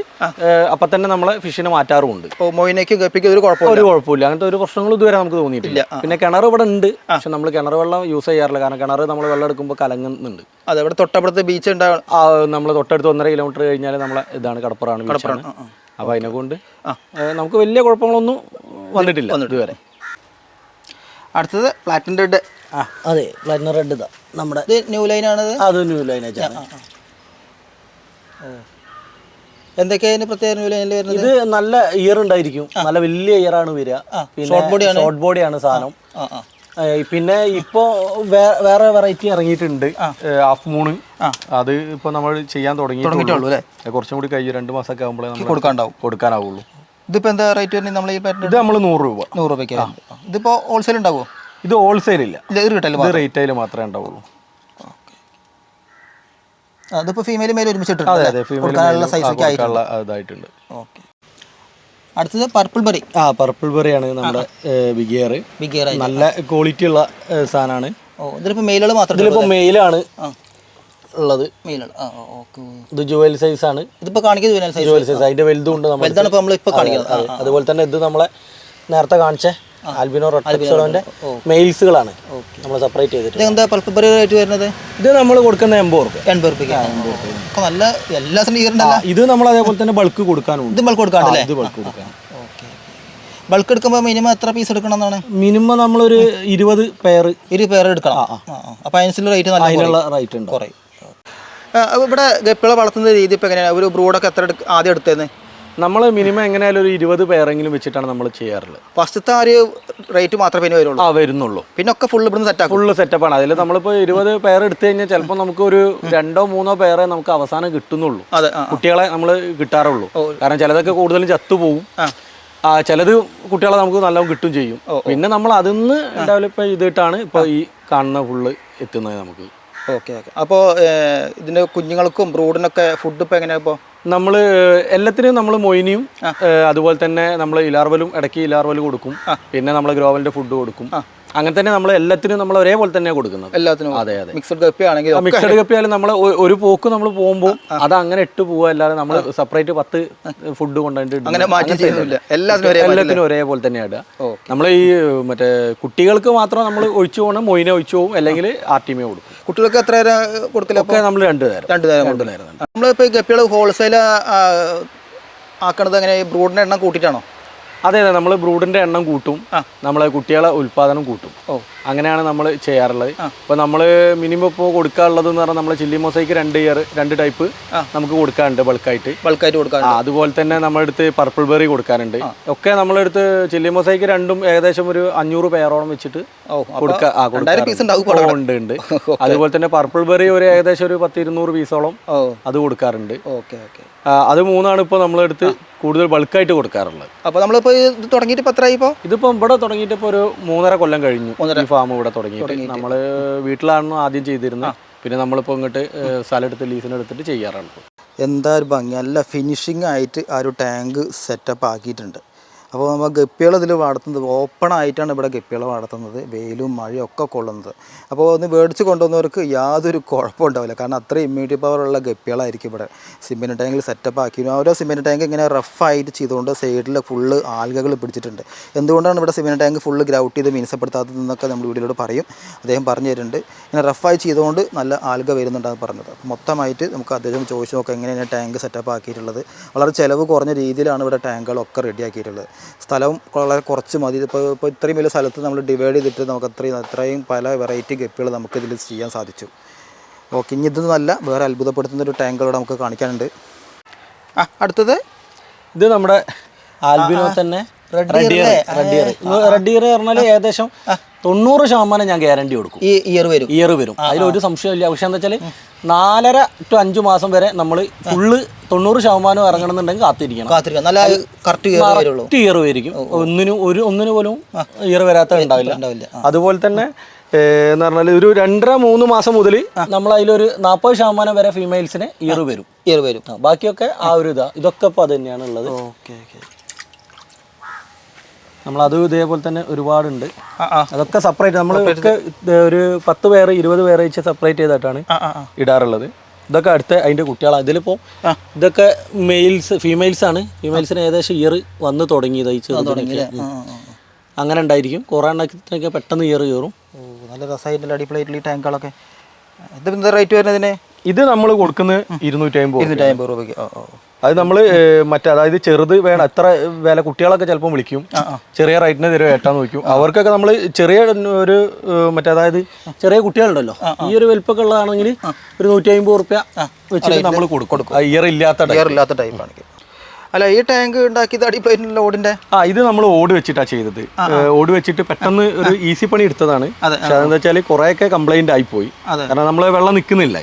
[SPEAKER 2] അപ്പം തന്നെ നമ്മളെ ഫിഷിനെ മാറ്റാറുമുണ്ട്.
[SPEAKER 1] മൊയിനേക്ക് ഗപ്പിക്ക് ഒരു കുഴപ്പമില്ല.
[SPEAKER 2] ഒരു കുഴപ്പമില്ല. അങ്ങനത്തെ ഒരു പ്രശ്നങ്ങളും ഇതുവരെ നമുക്ക് തോന്നിയിട്ടില്ല. പിന്നെ കിണർ ഇവിടെ ഉണ്ട്. പക്ഷെ നമ്മൾ കിണർ വെള്ളം യൂസ് ചെയ്യാറില്ല. കാരണം കിണർ നമ്മൾ വെള്ളം എടുക്കുമ്പോൾ കലങ്ങുന്നുണ്ട്.
[SPEAKER 1] അതെ ഇവിടെ തൊട്ടപ്പുറത്ത് ബീച്ച് ഉണ്ടാവും
[SPEAKER 2] നമ്മൾ തൊട്ടടുത്ത് ഒന്നര കിലോമീറ്റർ കഴിഞ്ഞാൽ നമ്മളെ ഇതാണ് കടപ്പുറാണ് ബീച്ചാണ് അപ്പോൾ അതിനെ കൊണ്ട് ആ. നമുക്ക് വലിയ കുഴപ്പങ്ങളൊന്നും വന്നിട്ടില്ല ഇതുവരെ.
[SPEAKER 1] അടുത്തത് പ്ലാറ്റിന്റെ റെഡ്
[SPEAKER 2] ആ അതെ പ്ലാറ്റിൻ റെഡ് ഇതാ. നമ്മുടെ
[SPEAKER 1] ഇത് ന്യൂ ലൈനാണത്
[SPEAKER 2] അത് ന്യൂ ലൈനേജാണ്
[SPEAKER 1] എന്തൊക്കെയാണ് പ്രത്യേക ന്യൂ ലൈനിൽ വരുന്നത്?
[SPEAKER 2] ഇത് നല്ല ഇയർ ഉണ്ടായിരിക്കും. നല്ല വലിയ ഇയർ ആണ് വരിക. ഷോർട്ട് ബോഡിയാണ് സാധനം.
[SPEAKER 1] ആ ആ.
[SPEAKER 2] ഏഹ് പിന്നെ ഇപ്പോ വേറെ വെറൈറ്റി ഇറങ്ങിയിട്ടുണ്ട്. ഹാഫ് മൂണ് അത് ഇപ്പൊ നമ്മൾ ചെയ്യാൻ
[SPEAKER 1] അല്ലേ?
[SPEAKER 2] കുറച്ചും കൂടി കഴിഞ്ഞ് രണ്ട് മാസമൊക്കെ ആകുമ്പോഴേ നമ്മൾ
[SPEAKER 1] കൊടുക്കാണ്ടാവും.
[SPEAKER 2] കൊടുക്കാനാവുള്ളൂ.
[SPEAKER 1] ഇതിപ്പോ എന്താ റേറ്റ് വരുന്നത്? നമ്മൾ ഈ പാറ്റേൺ
[SPEAKER 2] ഇത് നമ്മൾ നൂറ് രൂപ.
[SPEAKER 1] നൂറ് രൂപയ്ക്ക് ഇതിപ്പോ ഹോൾസെയിൽ ഉണ്ടാവുമോ
[SPEAKER 2] ഇത് ഹോൾസെയിൽ ഇല്ല.
[SPEAKER 1] ഇത്
[SPEAKER 2] റീറ്റെയിൽ മാത്രമേ ഉണ്ടാവുള്ളൂ.
[SPEAKER 1] അതിപ്പോ ഫീമെയിൽ മേലെ ഒരുമിച്ചിട്ടുണ്ട്
[SPEAKER 2] അതെ അതെ ഫീമെയിൽ
[SPEAKER 1] കൊടുക്കാനുള്ള
[SPEAKER 2] male
[SPEAKER 1] സൈസ് ഒക്കെ ആയിട്ട്
[SPEAKER 2] കൊടുക്കാനുള്ള ഇതായിട്ടുണ്ട്.
[SPEAKER 1] ഓക്കെ. അടുത്തത് പർപ്പിൾ ബെറി
[SPEAKER 2] ആ പർപ്പിൾ ബെറിയാണ് നമ്മുടെ ബിഗിയർ
[SPEAKER 1] ബിഗ് ഇയർ
[SPEAKER 2] നല്ല ക്വാളിറ്റി ഉള്ള സാധനമാണ്.
[SPEAKER 1] ഓ ഇതിലിപ്പോൾ മെയിലുകൾ മാത്രമേ
[SPEAKER 2] ഇതിലിപ്പോൾ മെയിലാണ് ഉള്ളത്. ഇത് ജുവൽ സൈസ് ആണ്.
[SPEAKER 1] ഇതിപ്പോ കാണിക്കുന്നത്
[SPEAKER 2] ജുവൽ സൈസ് അതിന്റെ വലുതും ഉണ്ട് നമ്മൾ. അതുപോലെ തന്നെ ഇത് നമ്മളെ നേരത്തെ കാണിച്ച. ആൽബിനോ റെട്ടക്സോണിന്റെ മെയിൽസുകളാണ് നമ്മൾ സെപ്പറേറ്റ് ചെയ്തിട്ട്
[SPEAKER 1] എന്താ പർപ്പിൾ ബെറി റേറ്റ് വരുന്നത്?
[SPEAKER 2] ഇത് നമ്മൾ കൊടുക്കുന്ന എൺപത് റുപ്യ
[SPEAKER 1] എൺപത് റുപ്യ നല്ല എല്ലാ ഈറുണ്ടല്ലോ
[SPEAKER 2] ഇത് നമ്മൾ അതേപോലെ തന്നെ ബൾക്ക് കൊടുക്കാനുണ്ട്.
[SPEAKER 1] ഇത് ബൾക്ക് കൊടുക്കാണ്ടല്ലേ
[SPEAKER 2] ഇത് ബൾക്ക് കൊടുക്കാൻ
[SPEAKER 1] ബൾക്ക് എടുക്കുമ്പോൾ മിനിമം എത്ര പീസ് എടുക്കണം എന്നാണ്?
[SPEAKER 2] മിനിമം നമ്മളൊരു ഇരുപത് പെയർ
[SPEAKER 1] ഇരു പേർ എടുക്കണം. അപ്പോൾ അതിനനുസരിച്ച് റേറ്റ് നല്ല
[SPEAKER 2] അതിനുള്ള റേറ്റ് ഉണ്ട്.
[SPEAKER 1] കുറേ ഇവിടെ ഗപ്പിള വളർത്തുന്ന രീതി ഇപ്പോൾ എങ്ങനെയാണ്? ഒരു ബ്രൂഡൊക്കെ എത്ര ആദ്യം എടുത്തേന്ന്?
[SPEAKER 2] നമ്മൾ മിനിമം എങ്ങനെയായാലും ഒരു ഇരുപത് പേരെങ്കിലും വെച്ചിട്ടാണ് നമ്മൾ ചെയ്യാറുള്ളത്.
[SPEAKER 1] ഫസ്റ്റത്തെ ആ ഒരു റേറ്റ് മാത്രമേ പിന്നെ വരുള്ളൂ?
[SPEAKER 2] ആ വരുന്നുള്ളൂ.
[SPEAKER 1] പിന്നെ ഒക്കെ ഫുൾ ഇവിടുന്ന് സെറ്റ്
[SPEAKER 2] ഫുള്ള് സെറ്റപ്പാണ് അതിൽ നമ്മളിപ്പോൾ ഇരുപത് പെയർ എടുത്തു കഴിഞ്ഞാൽ ചിലപ്പോൾ നമുക്ക് ഒരു രണ്ടോ മൂന്നോ പേരെ നമുക്ക് അവസാനം കിട്ടുന്നുള്ളൂ.
[SPEAKER 1] അതെ ആ
[SPEAKER 2] കുട്ടികളെ നമ്മൾ കിട്ടാറുള്ളൂ. കാരണം ചിലതൊക്കെ കൂടുതലും ചത്തുപോകും.
[SPEAKER 1] ആ.
[SPEAKER 2] ചിലത് കുട്ടികളെ നമുക്ക് നല്ലോണം കിട്ടും ചെയ്യും. പിന്നെ നമ്മൾ അതിന്ന് ഡെവലപ്പ് ചെയ്തിട്ടാണ് ഇപ്പോൾ ഈ കാണുന്ന ഫുള്ള് എത്തുന്നത് നമുക്ക്.
[SPEAKER 1] Okay okay. അപ്പോൾ ഇതിന്റെ കുഞ്ഞുങ്ങൾക്കും ബ്രൂഡിനൊക്കെ ഫുഡ് ഇപ്പോൾ എങ്ങനെയാണ് ഇപ്പോൾ
[SPEAKER 2] നമ്മൾ എല്ലാത്തിനും നമ്മൾ മൊയിനിയും അതുപോലെ തന്നെ നമ്മൾ ഇലാർവലും ഇടയ്ക്ക് ഇലാർവൽ കൊടുക്കും. പിന്നെ നമ്മൾ ഗ്രോവലിന്റെ ഫുഡ് കൊടുക്കും. അങ്ങനെ തന്നെ നമ്മൾ എല്ലാത്തിനും നമ്മൾ ഒരേപോലെ തന്നെ കൊടുക്കുന്നത്.
[SPEAKER 1] എല്ലാത്തിനും.
[SPEAKER 2] അതെ അതെ.
[SPEAKER 1] മിക്സഡ് കപ്പി ആണെങ്കിൽ
[SPEAKER 2] മിക്സഡ് കപ്പി ആയാലും നമ്മൾ ഒരു പോക്ക് നമ്മൾ പോകുമ്പോൾ അത് അങ്ങനെ ഇട്ട് പോവുക അല്ലാതെ നമ്മൾ സെപ്പറേറ്റ് പത്ത് ഫുഡ് കൊണ്ടുപോയിട്ട് എല്ലാത്തിനും ഒരേപോലെ തന്നെ. ഇടുക. നമ്മൾ ഈ മറ്റേ കുട്ടികൾക്ക് മാത്രം നമ്മൾ ഒഴിച്ചു പോകണം മൊയിനെ ഒഴിച്ചു പോകും അല്ലെങ്കിൽ ആർട്ടിമേ കൊടുക്കും.
[SPEAKER 1] കുട്ടികൾക്ക് എത്ര നേരം കൊടുക്കില്ല
[SPEAKER 2] നമ്മൾ രണ്ടു നേരം.
[SPEAKER 1] രണ്ടു നേരം
[SPEAKER 2] രണ്ട് നേരം.
[SPEAKER 1] നമ്മളിപ്പോൾ ഈ ഗപ്പികൾ ഹോൾസെയിൽ ആക്കണത് എങ്ങനെ? ബ്രൂഡിന്റെ എണ്ണം കൂട്ടിയിട്ടാണോ?
[SPEAKER 2] അതെ അതെ. നമ്മൾ ബ്രൂഡിന്റെ എണ്ണം കൂട്ടും. നമ്മളെ കുട്ടികളെ ഉൽപ്പാദനം കൂട്ടും.
[SPEAKER 1] ഓ.
[SPEAKER 2] അങ്ങനെയാണ് നമ്മൾ ചെയ്യാറുള്ളത്. അപ്പോൾ നമ്മൾ മിനിമം ഇപ്പോൾ കൊടുക്കാനുള്ളത് എന്ന് പറഞ്ഞാൽ നമ്മൾ ചില്ലി മൊസൈക്ക് രണ്ട് ഇയർ രണ്ട് ടൈപ്പ് നമുക്ക് കൊടുക്കാറുണ്ട് ബൾക്കായിട്ട്
[SPEAKER 1] ബൾക്കായിട്ട് കൊടുക്കാൻ
[SPEAKER 2] അതുപോലെ തന്നെ നമ്മളെടുത്ത് പർപ്പിൾ ബെറി കൊടുക്കാറുണ്ട് ഒക്കെ നമ്മളെടുത്ത് ചില്ലി മൊസൈക്ക് രണ്ടും ഏകദേശം ഒരു അഞ്ഞൂറ് പേരോളം വെച്ചിട്ട് ഉണ്ട് ഉണ്ട്. അതുപോലെ തന്നെ പർപ്പിൾ ബെറി ഒരു ഏകദേശം ഒരു പത്ത് ഇരുന്നൂറ് പീസോളം അത് കൊടുക്കാറുണ്ട്.
[SPEAKER 1] ഓക്കെ ഓക്കെ
[SPEAKER 2] അത് മൂന്നാണ് ഇപ്പോൾ നമ്മളെടുത്ത് കൂടുതൽ ബൾക്കായിട്ട് കൊടുക്കാറുള്ളത്.
[SPEAKER 1] അപ്പോൾ നമ്മളിപ്പോൾ ഇത് തുടങ്ങിയിട്ട് ഇപ്പോൾ എത്രയായി ഇപ്പോൾ
[SPEAKER 2] ഇതിപ്പം ഇവിടെ തുടങ്ങിയിട്ട് ഇപ്പോൾ ഒരു മൂന്നര കൊല്ലം കഴിഞ്ഞു ഫാം ഇവിടെ തുടങ്ങി. നമ്മൾ വീട്ടിലാണ് ആദ്യം ചെയ്തിരുന്നത് പിന്നെ നമ്മളിപ്പോൾ ഇങ്ങോട്ട് സ്ഥലം എടുത്ത് ലീസിന് എടുത്തിട്ട് ചെയ്യാറാണ്.
[SPEAKER 1] എന്താ ഒരു ഭംഗി. നല്ല ഫിനിഷിംഗ് ആയിട്ട് ആ ഒരു ടാങ്ക് സെറ്റപ്പ് ആക്കിയിട്ടുണ്ട്. അപ്പോൾ നമ്മൾ ഗപ്പികൾ ഇതിൽ വളർത്തുന്നത് ഓപ്പൺ ആയിട്ടാണ് ഇവിടെ ഗപ്പികളെ വളർത്തുന്നത് വെയിലും മഴയും ഒക്കെ കൊള്ളുന്നത് അപ്പോൾ ഒന്ന് മേടിച്ച് കൊണ്ടുവന്നവർക്ക് യാതൊരു കുഴപ്പം ഉണ്ടാവില്ല. കാരണം അത്ര ഇമ്മ്യൂണിറ്റി പവറുള്ള ഗപ്പികളായിരിക്കും ഇവിടെ. സിമെന്റ് ടാങ്കിൽ സെറ്റപ്പ് ആക്കി. ഓരോ സിമെന്റ് ടാങ്ക് ഇങ്ങനെ റഫായിട്ട് ചെയ്തുകൊണ്ട് സൈഡിൽ ഫുള്ള് ആൽഗകൾ പിടിച്ചിട്ടുണ്ട്. എന്തുകൊണ്ടാണ് ഇവിടെ സിമെന്റ് ടാങ്ക് ഫുള്ള് ഗ്രൗട്ട് ചെയ്ത് മിനുസപ്പെടുത്താത്തതെന്നൊക്കെ നമ്മൾ വീഡിയോയിലൂടെ പറയും. അദ്ദേഹം പറഞ്ഞു തരുന്നുണ്ട്. ഇങ്ങനെ റഫായി ചെയ്തുകൊണ്ട് നല്ല ആൽഗ വരുന്നുണ്ടെന്ന് പറഞ്ഞത്. മൊത്തമായിട്ട് നമുക്ക് അദ്ദേഹം ചോദിച്ചു നോക്കാം എങ്ങനെയാണ് ടാങ്ക് സെറ്റപ്പ് ആക്കിയിട്ടുള്ളത്. വളരെ ചിലവ് കുറഞ്ഞ രീതിയിലാണ് ഇവിടെ ടാങ്കുകളൊക്കെ റെഡി സ്ഥലവും വളരെ കുറച്ച് മതി. ഇപ്പോൾ ഇപ്പോൾ ഇത്രയും വലിയ സ്ഥലത്ത് നമ്മൾ ഡിവൈഡ് ചെയ്തിട്ട് നമുക്ക് അത്രയും അത്രയും പല വെറൈറ്റി ഗപ്പികൾ നമുക്ക് ഇതിൽ ചെയ്യാൻ സാധിച്ചു. ഓക്കെ ഇനി ഇത് നല്ല വേറെ അത്ഭുതപ്പെടുത്തുന്ന ഒരു ടാങ്കുകളോട് നമുക്ക് കാണിക്കാനുണ്ട്. ആ അടുത്തത്?
[SPEAKER 2] ഇത് നമ്മുടെ ആൽബിനോ തന്നെ റെഡ് റെഡ് റെഡ് പറഞ്ഞാൽ ഏകദേശം തൊണ്ണൂറ് ശതമാനം ഞാൻ ഗ്യാരണ്ടി കൊടുക്കും.
[SPEAKER 1] ഈ ഇയർ വരും.
[SPEAKER 2] ഇയർ വരും. അതിലൊരു സംശയമില്ല പക്ഷെ എന്താ വെച്ചാൽ നാലര ടു അഞ്ച് മാസം വരെ നമ്മൾ ഫുള്ള് തൊണ്ണൂറ് ശതമാനം ഇറങ്ങണമെന്നുണ്ടെങ്കിൽ കാത്തിരിക്കണം.
[SPEAKER 1] കാത്തിരിക്കണം. നല്ല കറക്റ്റ് ഇയർ
[SPEAKER 2] വരും ഒന്നിനും ഒരു ഒന്നിനു പോലും ഇയർ വരാത്ത ഉണ്ടാവില്ല.
[SPEAKER 1] ഉണ്ടാവില്ല.
[SPEAKER 2] അതുപോലെ തന്നെ എന്ന് പറഞ്ഞാൽ ഒരു രണ്ടര മൂന്ന് മാസം മുതൽ നമ്മൾ അതിലൊരു നാൽപ്പത് ശതമാനം വരെ ഫീമെയിൽസിന് ഇയർ വരും.
[SPEAKER 1] ഇയർ വരും.
[SPEAKER 2] ബാക്കിയൊക്കെ ആ ഒരു ഇതാ. ഇതൊക്കെ ഇപ്പോൾ അത് തന്നെയാണ് ഉള്ളത്.
[SPEAKER 1] Okay okay.
[SPEAKER 2] നമ്മളത് ഇതേപോലെ തന്നെ ഒരുപാടുണ്ട്. അതൊക്കെ സെപ്പറേറ്റ് നമ്മൾ ഒക്കെ ഒരു പത്ത് പേര് ഇരുപത് പേരെ വെച്ച് സെപ്പറേറ്റ് ചെയ്തിട്ടാണ് ഇടാറുള്ളത്. ഇതൊക്കെ അടുത്ത അതിന്റെ കുട്ടികളാണ്. ഇതിലിപ്പോൾ ഇതൊക്കെ മെയിൽസ് ഫീമെയിൽസ് ആണ്. ഫീമെയിൽസിന് ഏകദേശം ഇയർ വന്ന് തുടങ്ങിയത്
[SPEAKER 1] ആ, ആ.
[SPEAKER 2] അങ്ങനെ ഉണ്ടായിരിക്കും. കുറേ എണ്ണത്തിനൊക്കെ പെട്ടെന്ന് ഇയർ കയറും.
[SPEAKER 1] നല്ല രസമായിട്ടുള്ള അടിപൊളിയായിട്ടുള്ള ഈ ടാങ്കുകളൊക്കെ ഇത് എന്താ റേറ്റ് വരുന്നതിന്
[SPEAKER 2] ഇത് നമ്മൾ കൊടുക്കുന്നത് ഇരുന്നൂറ്റി അമ്പത്
[SPEAKER 1] ഇരുന്നൂറ്റി അമ്പത് രൂപയ്ക്ക്
[SPEAKER 2] അത് നമ്മൾ മറ്റേ അതായത് ചെറുത് വേണം. എത്ര വില കുട്ടികളൊക്കെ ചിലപ്പോൾ വിളിക്കും. ചെറിയ റേറ്റിന് തരും ഏട്ടാന്ന് ചോദിക്കും. അവർക്കൊക്കെ നമ്മൾ ചെറിയ ഒരു മറ്റേ അതായത് ചെറിയ കുട്ടികളുണ്ടല്ലോ. ഈ ഒരു വലിപ്പൊക്കെ ഉള്ളതാണെങ്കിൽ ഒരു നൂറ്റി അമ്പത് റുപ്യ വെച്ചിട്ട് നമ്മൾ കൊടുക്കും. ഇയർ ഇല്ലാത്ത.
[SPEAKER 1] ഇയർ ഇല്ലാത്ത ടൈമാണ് അല്ല ഈ ടാങ്ക് ഉണ്ടാക്കിയത് അടിപൊളിയായിട്ടുള്ള ഓടിന്റെ
[SPEAKER 2] ആ ഇത് നമ്മൾ ഓട് വെച്ചിട്ടാ ചെയ്തത്. ഓട് വെച്ചിട്ട് പെട്ടെന്ന് ഒരു ഈസി പണി എടുത്തതാണ്. പക്ഷെ അതെന്താ വെച്ചാൽ കുറെയൊക്കെ കംപ്ലൈന്റ് ആയിപ്പോയി
[SPEAKER 1] പോയി.
[SPEAKER 2] കാരണം നമ്മളെ വെള്ളം നിൽക്കുന്നില്ല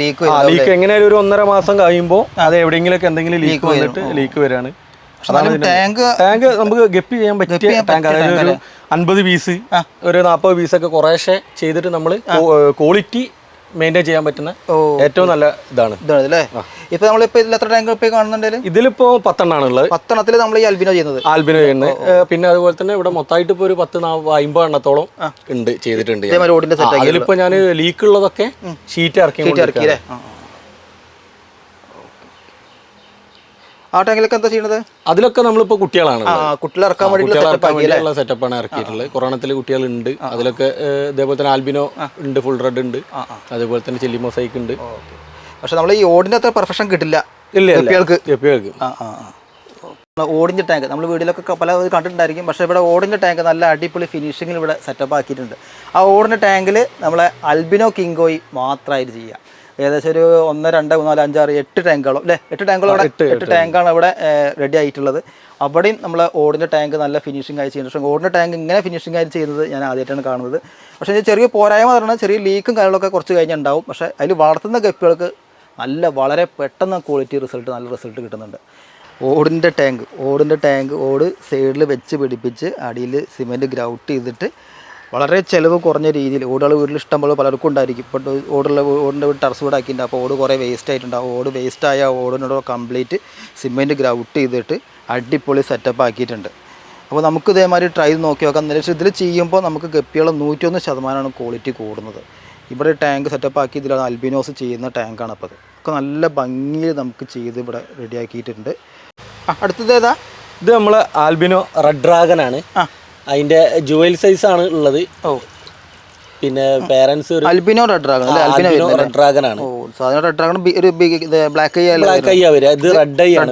[SPEAKER 1] ലീക്ക്
[SPEAKER 2] ലീക്ക് ഒരു ഒന്നര മാസം കഴിയുമ്പോൾ അത് എവിടെയെങ്കിലുമൊക്കെ എന്തെങ്കിലും ലീക്ക് വന്നിട്ട് ലീക്ക് വരാണ്.
[SPEAKER 1] ടാങ്ക്
[SPEAKER 2] ടാങ്ക് നമുക്ക് ഗപ്പി ചെയ്യാൻ പറ്റിയ ടാങ്ക് അതായത് ഒരു അൻപത് പീസ് ഒരു നാൽപ്പത് പീസൊക്കെ കുറേശ്ശെ ചെയ്തിട്ട് നമ്മൾ ക്വാളിറ്റി മെയിന്റെയിൻ ചെയ്യാൻ പറ്റുന്ന ഏറ്റവും നല്ല ഇതാണ്.
[SPEAKER 1] ഇതാണ് അല്ലേ? ഇപ്പൊ നമ്മളിപ്പോ ഇതിൽ എത്ര ടാങ്ക് ഇപ്പൊ കാണുന്നുണ്ടെങ്കിൽ
[SPEAKER 2] ഇതിലിപ്പോ പത്തെണ്ണാണ് ഉള്ളത്
[SPEAKER 1] പത്തെണ്ണത്തിൽ നമ്മൾ ഈ അൽബിനോ ചെയ്യുന്നത്.
[SPEAKER 2] ആൽബിനോ ചെയ്യുന്നത് പിന്നെ അതുപോലെ തന്നെ ഇവിടെ മൊത്തമായിട്ട് ഇപ്പൊ ഒരു പത്ത് അമ്പത് എണ്ണത്തോളം ഉണ്ട് ചെയ്തിട്ടുണ്ട് അതിലിപ്പോ ഞാൻ ലീക്ക് ഉള്ളതൊക്കെ ഷീറ്റ് ഇറക്കി
[SPEAKER 1] ആക്കി ആ, ടാങ്കിലൊക്കെ എന്താ ചെയ്യണത്?
[SPEAKER 2] അതിലൊക്കെ നമ്മളിപ്പോ കുട്ടികളാണ്
[SPEAKER 1] ആ കുട്ടികളെ ഇറക്കാൻ വേണ്ടി
[SPEAKER 2] കുട്ടികളെ ഇറക്കാൻ വേണ്ടിയുള്ള സെറ്റപ്പാണ് ഇറക്കിയിട്ടുള്ളത്. കൊറോണത്തിൽ കുട്ടികളുണ്ട്. അതിലൊക്കെ ഇതേപോലെ തന്നെ ആൽബിനോ ഉണ്ട് ഫുൾ റെഡ് ഉണ്ട്. അതേപോലെ തന്നെ ചില്ലി മൊസൈക്ക് ഉണ്ട്.
[SPEAKER 1] പക്ഷെ നമ്മൾ ഈ ഓടിന്റെ അത്ര പെർഫെക്ഷൻ കിട്ടില്ല. കുട്ടികൾക്ക് ആ ആ. ഓടിന്റെ ടാങ്ക് നമ്മൾ വീട്ടിലൊക്കെ പല കണ്ടിട്ടുണ്ടായിരിക്കും. പക്ഷേ ഇവിടെ ഓടിന്റെ ടാങ്ക് നല്ല അടിപൊളി ഫിനിഷിങ്ങിൽ ഇവിടെ സെറ്റപ്പ് ആക്കിയിട്ടുണ്ട്. ആ ഓടിന്റെ ടാങ്കിൽ നമ്മളെ അൽബിനോ കിങ്കോയി മാത്രമായിട്ട് ചെയ്യുക ഏകദേശം ഒരു ഒന്ന് രണ്ട് മൂന്ന് നാല് അഞ്ചാറ് എട്ട് ടാങ്കുകളോ അല്ലേ? എട്ട് ടാങ്കുകളോ എട്ട് ടാങ്കാണ് ഇവിടെ റെഡി ആയിട്ടുള്ളത്. അവിടെയും നമ്മൾ ഓടിന്റെ ടാങ്ക് നല്ല ഫിനിഷിംഗ് ആയി ചെയ്യുന്നത് പക്ഷേ ഓടിന്റെ ടാങ്ക് ഇങ്ങനെ ഫിനിഷിംഗ് ആയി ചെയ്യുന്നത് ഞാൻ ആദ്യമായിട്ടാണ് കാണുന്നത്. പക്ഷേ ചെറിയ പോരായ്മ പറഞ്ഞാൽ ചെറിയ ലീക്കും കാര്യങ്ങളൊക്കെ കുറച്ച് കഴിഞ്ഞുണ്ടാവും പക്ഷേ അതിൽ വളർത്തുന്ന ഗപ്പികൾക്ക് നല്ല വളരെ പെട്ടെന്ന് ക്വാളിറ്റി റിസൾട്ട് നല്ല റിസൾട്ട് കിട്ടുന്നുണ്ട്. ഓടിന്റെ ടാങ്ക് ഓടിന്റെ ടാങ്ക് ഓട് സൈഡിൽ വെച്ച് പിടിപ്പിച്ച് അടിയിൽ സിമെന്റ് ഗ്രൗട്ട് ചെയ്തിട്ട് വളരെ ചിലവ് കുറഞ്ഞ രീതിയിൽ ഓടുകൾ വീട്ടിൽ ഇഷ്ടം പോലെ പലർക്കും ഉണ്ടായിരിക്കും. ഇപ്പോൾ ഓടുള്ള ഓടിന്റെ വീട് ടെറസ് വീട് ആക്കിയിട്ടുണ്ട് അപ്പോൾ ഓട് കുറേ വേസ്റ്റ് ആയിട്ടുണ്ടാവും ഓട് വേസ്റ്റ് ആയ ഓടിനോട് കംപ്ലീറ്റ് സിമെന്റ് ഗ്രൗട്ട് ചെയ്തിട്ട് അടിപൊളി സെറ്റപ്പ് ആക്കിയിട്ടുണ്ട്. അപ്പോൾ നമുക്ക് ഇതേമാതിരി ട്രൈ ചെയ്ത് നോക്കി നോക്കാം. നിലച്ച് ഇതിൽ ചെയ്യുമ്പോൾ നമുക്ക് ഗപ്പികൾ നൂറ്റൊന്ന് ശതമാനമാണ് ക്വാളിറ്റി കൂടുന്നത്. ഇവിടെ ടാങ്ക് സെറ്റപ്പ് ആക്കി ഇതിലാണ് അൽബിനോസ് ചെയ്യുന്ന ടാങ്കാണ് അപ്പോൾ അത്. ഒക്കെ നല്ല ഭംഗിയിൽ നമുക്ക് ചെയ്ത് ഇവിടെ റെഡിയാക്കിയിട്ടുണ്ട് അടുത്തത് ഏതാ?
[SPEAKER 2] ഇത് നമ്മൾ ആൽബിനോ റെഡ് ഡ്രാഗൺ ആണ്.
[SPEAKER 1] ആ.
[SPEAKER 2] അതിന്റെ ജുവൽ സൈസ് ആണ് ഉള്ളത്.
[SPEAKER 1] ഓ.
[SPEAKER 2] പിന്നെ പേരൻസ് ഒരു
[SPEAKER 1] അൽബിനോ റെഡ് ഡ്രാഗൺ അല്ലേ? അൽബിനോ
[SPEAKER 2] റെഡ് ഡ്രാഗൺ ആണ്.
[SPEAKER 1] ഓ സാധാരണ റെഡ് ഡ്രാഗൺ ഒരു ബ്ലാക്ക് ഐ
[SPEAKER 2] ബ്ലാക്ക് ഐ വരിക. ഇത് റെഡ് ഐ ആണ്.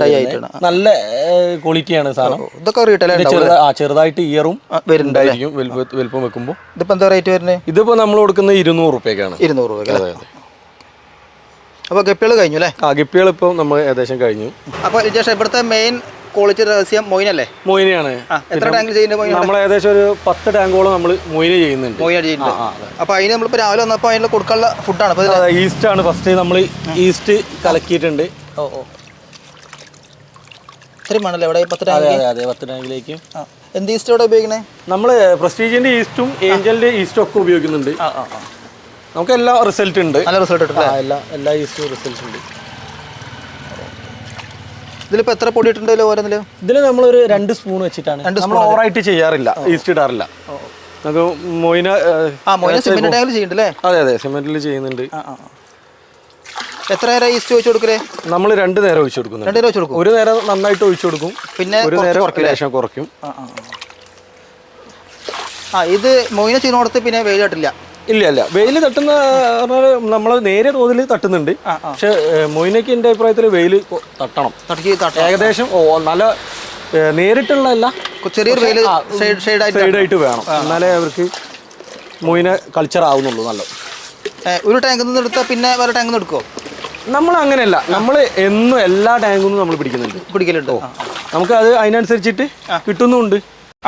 [SPEAKER 2] നല്ല ക്വാളിറ്റിയാണ് സാധനം.
[SPEAKER 1] ഇതൊക്കെ റീറ്റെയിൽ
[SPEAKER 2] ആ, ചെറുതായിട്ട് ഇയറും വരുന്നുണ്ടായിരിക്കും വലുപ്പം വെക്കുമ്പോൾ
[SPEAKER 1] ഇതിപ്പോ എന്താ റേറ്റ് വരുന്നത്
[SPEAKER 2] ഇതിപ്പോ നമ്മൾ കൊടുക്കുന്നത് ഇരുന്നൂറ് റുപ്യക്കാണ്.
[SPEAKER 1] ഇരുന്നൂറ് രൂപ അല്ലേ? അപ്പോൾ ഗപ്പികൾ കഴിഞ്ഞു അല്ലേ?
[SPEAKER 2] ആ ഗപ്പികൾ ഇപ്പോൾ നമ്മൾ ഏകദേശം കഴിഞ്ഞു.
[SPEAKER 1] അപ്പോൾ ജേഷ ഇവിടുത്തെ മെയിൻ ക്വാളിറ്റി രഹസ്യം മൊയിനല്ലേ?
[SPEAKER 2] മൊയിനാണ്
[SPEAKER 1] ആ എത്ര ടാങ്ക് ചെയ്യുന്നത്
[SPEAKER 2] നമ്മൾ ഏകദേശം ഒരു പത്ത് ടാങ്കോളം നമ്മൾ മൊയിന ചെയ്യുന്നുണ്ട്.
[SPEAKER 1] മൊയിന ചെയ്യുന്നുണ്ട്. അപ്പോൾ അതിന് നമ്മളിപ്പോൾ രാവിലെ വന്നപ്പോൾ അതിന് കൊടുക്കാനുള്ള ഫുഡാണ്
[SPEAKER 2] ഈസ്റ്റ് ആണ്. ഫസ്റ്റ് നമ്മൾ ഈസ്റ്റ് കലക്കിയിട്ടുണ്ട്.
[SPEAKER 1] ഓ ഓ. ഇത്രയും വേണമല്ലോ ഇവിടെ പത്ത് ടാങ്ക്
[SPEAKER 2] അതെ അതെ പത്ത് ടാങ്കിലേക്ക്
[SPEAKER 1] എന്ത് ഈസ്റ്റ് ഇവിടെ ഉപയോഗിക്കണേ?
[SPEAKER 2] നമ്മൾ പ്രസ്റ്റീജിന്റെ ഈസ്റ്റും ഏഞ്ചലിന്റെ ഈസ്റ്റും ഒക്കെ ഉപയോഗിക്കുന്നുണ്ട്.
[SPEAKER 1] ആ ആ ആ.
[SPEAKER 2] നമുക്ക് എല്ലാ റിസൾട്ട് ഉണ്ട്.
[SPEAKER 1] നല്ല റിസൾട്ട്
[SPEAKER 2] എല്ലാ എല്ലാ ഈസ്റ്റും റിസൾട്ട് ഉണ്ട്.
[SPEAKER 1] ഇതിലിപ്പോൾ എത്ര പൊടി ഇട്ടുണ്ടല്ലോ ഓരോന്നിൽ?
[SPEAKER 2] ഇതിൽ നമ്മളൊരു രണ്ട് സ്പൂൺ വെച്ചിട്ടാണ്. നമ്മൾ ഓവറായിട്ട് ചെയ്യാറില്ല ഈസ്റ്റ് ഇടാറില്ല. നമുക്ക് മൊയിന
[SPEAKER 1] ആ മൊയിന സിമെന്റ് ടാങ്കിൽ ചെയ്യുന്നുണ്ടല്ലേ?
[SPEAKER 2] അതെ അതെ സിമെന്റിൽ ചെയ്യുന്നുണ്ട്.
[SPEAKER 1] എത്ര നേരം ഈസ്റ്റ് ഒഴിച്ച് കൊടുക്കലേ?
[SPEAKER 2] നമ്മൾ രണ്ട് നേരം ഒഴിച്ചു കൊടുക്കും
[SPEAKER 1] രണ്ട് നേരം ഒഴിച്ച് കൊടുക്കും.
[SPEAKER 2] ഒരു നേരം നന്നായിട്ട് ഒഴിച്ചു കൊടുക്കും.
[SPEAKER 1] പിന്നെ
[SPEAKER 2] ഒരു നേരം ലേശം കുറയ്ക്കും.
[SPEAKER 1] ആ ഇത് മൊയിന ചെയ്യുന്നിടത്ത് പിന്നെ വെയിലായിട്ടില്ല
[SPEAKER 2] ഇല്ല ഇല്ല. വെയിൽ തട്ടുന്ന നമ്മൾ നേരെ തോതിൽ തട്ടുന്നുണ്ട്. പക്ഷെ മൊയിനയ്ക്ക് എന്റെ അഭിപ്രായത്തിൽ വെയിൽ തട്ടണം. ഏകദേശം ഓ നല്ല നേരിട്ടുള്ള അല്ല
[SPEAKER 1] ചെറിയൊരു വെയിൽ
[SPEAKER 2] സൈഡായിട്ട് വേണം. എന്നാലേ അവർക്ക് മൊയിന കൾച്ചർ ആവുന്നുള്ളൂ നല്ല
[SPEAKER 1] ഒരു ടാങ്കിൽ നിന്ന് എടുത്താൽ പിന്നെ വേറെ ടാങ്കിൽ നിന്ന് എടുക്കുമോ
[SPEAKER 2] നമ്മൾ അങ്ങനെയല്ല. നമ്മൾ എന്നും എല്ലാ ടാങ്കും നമ്മൾ പിടിക്കുന്നുണ്ട്.
[SPEAKER 1] പിടിക്കലുണ്ട്.
[SPEAKER 2] നമുക്ക് അത് അതിനനുസരിച്ചിട്ട് കിട്ടുന്നുമുണ്ട്.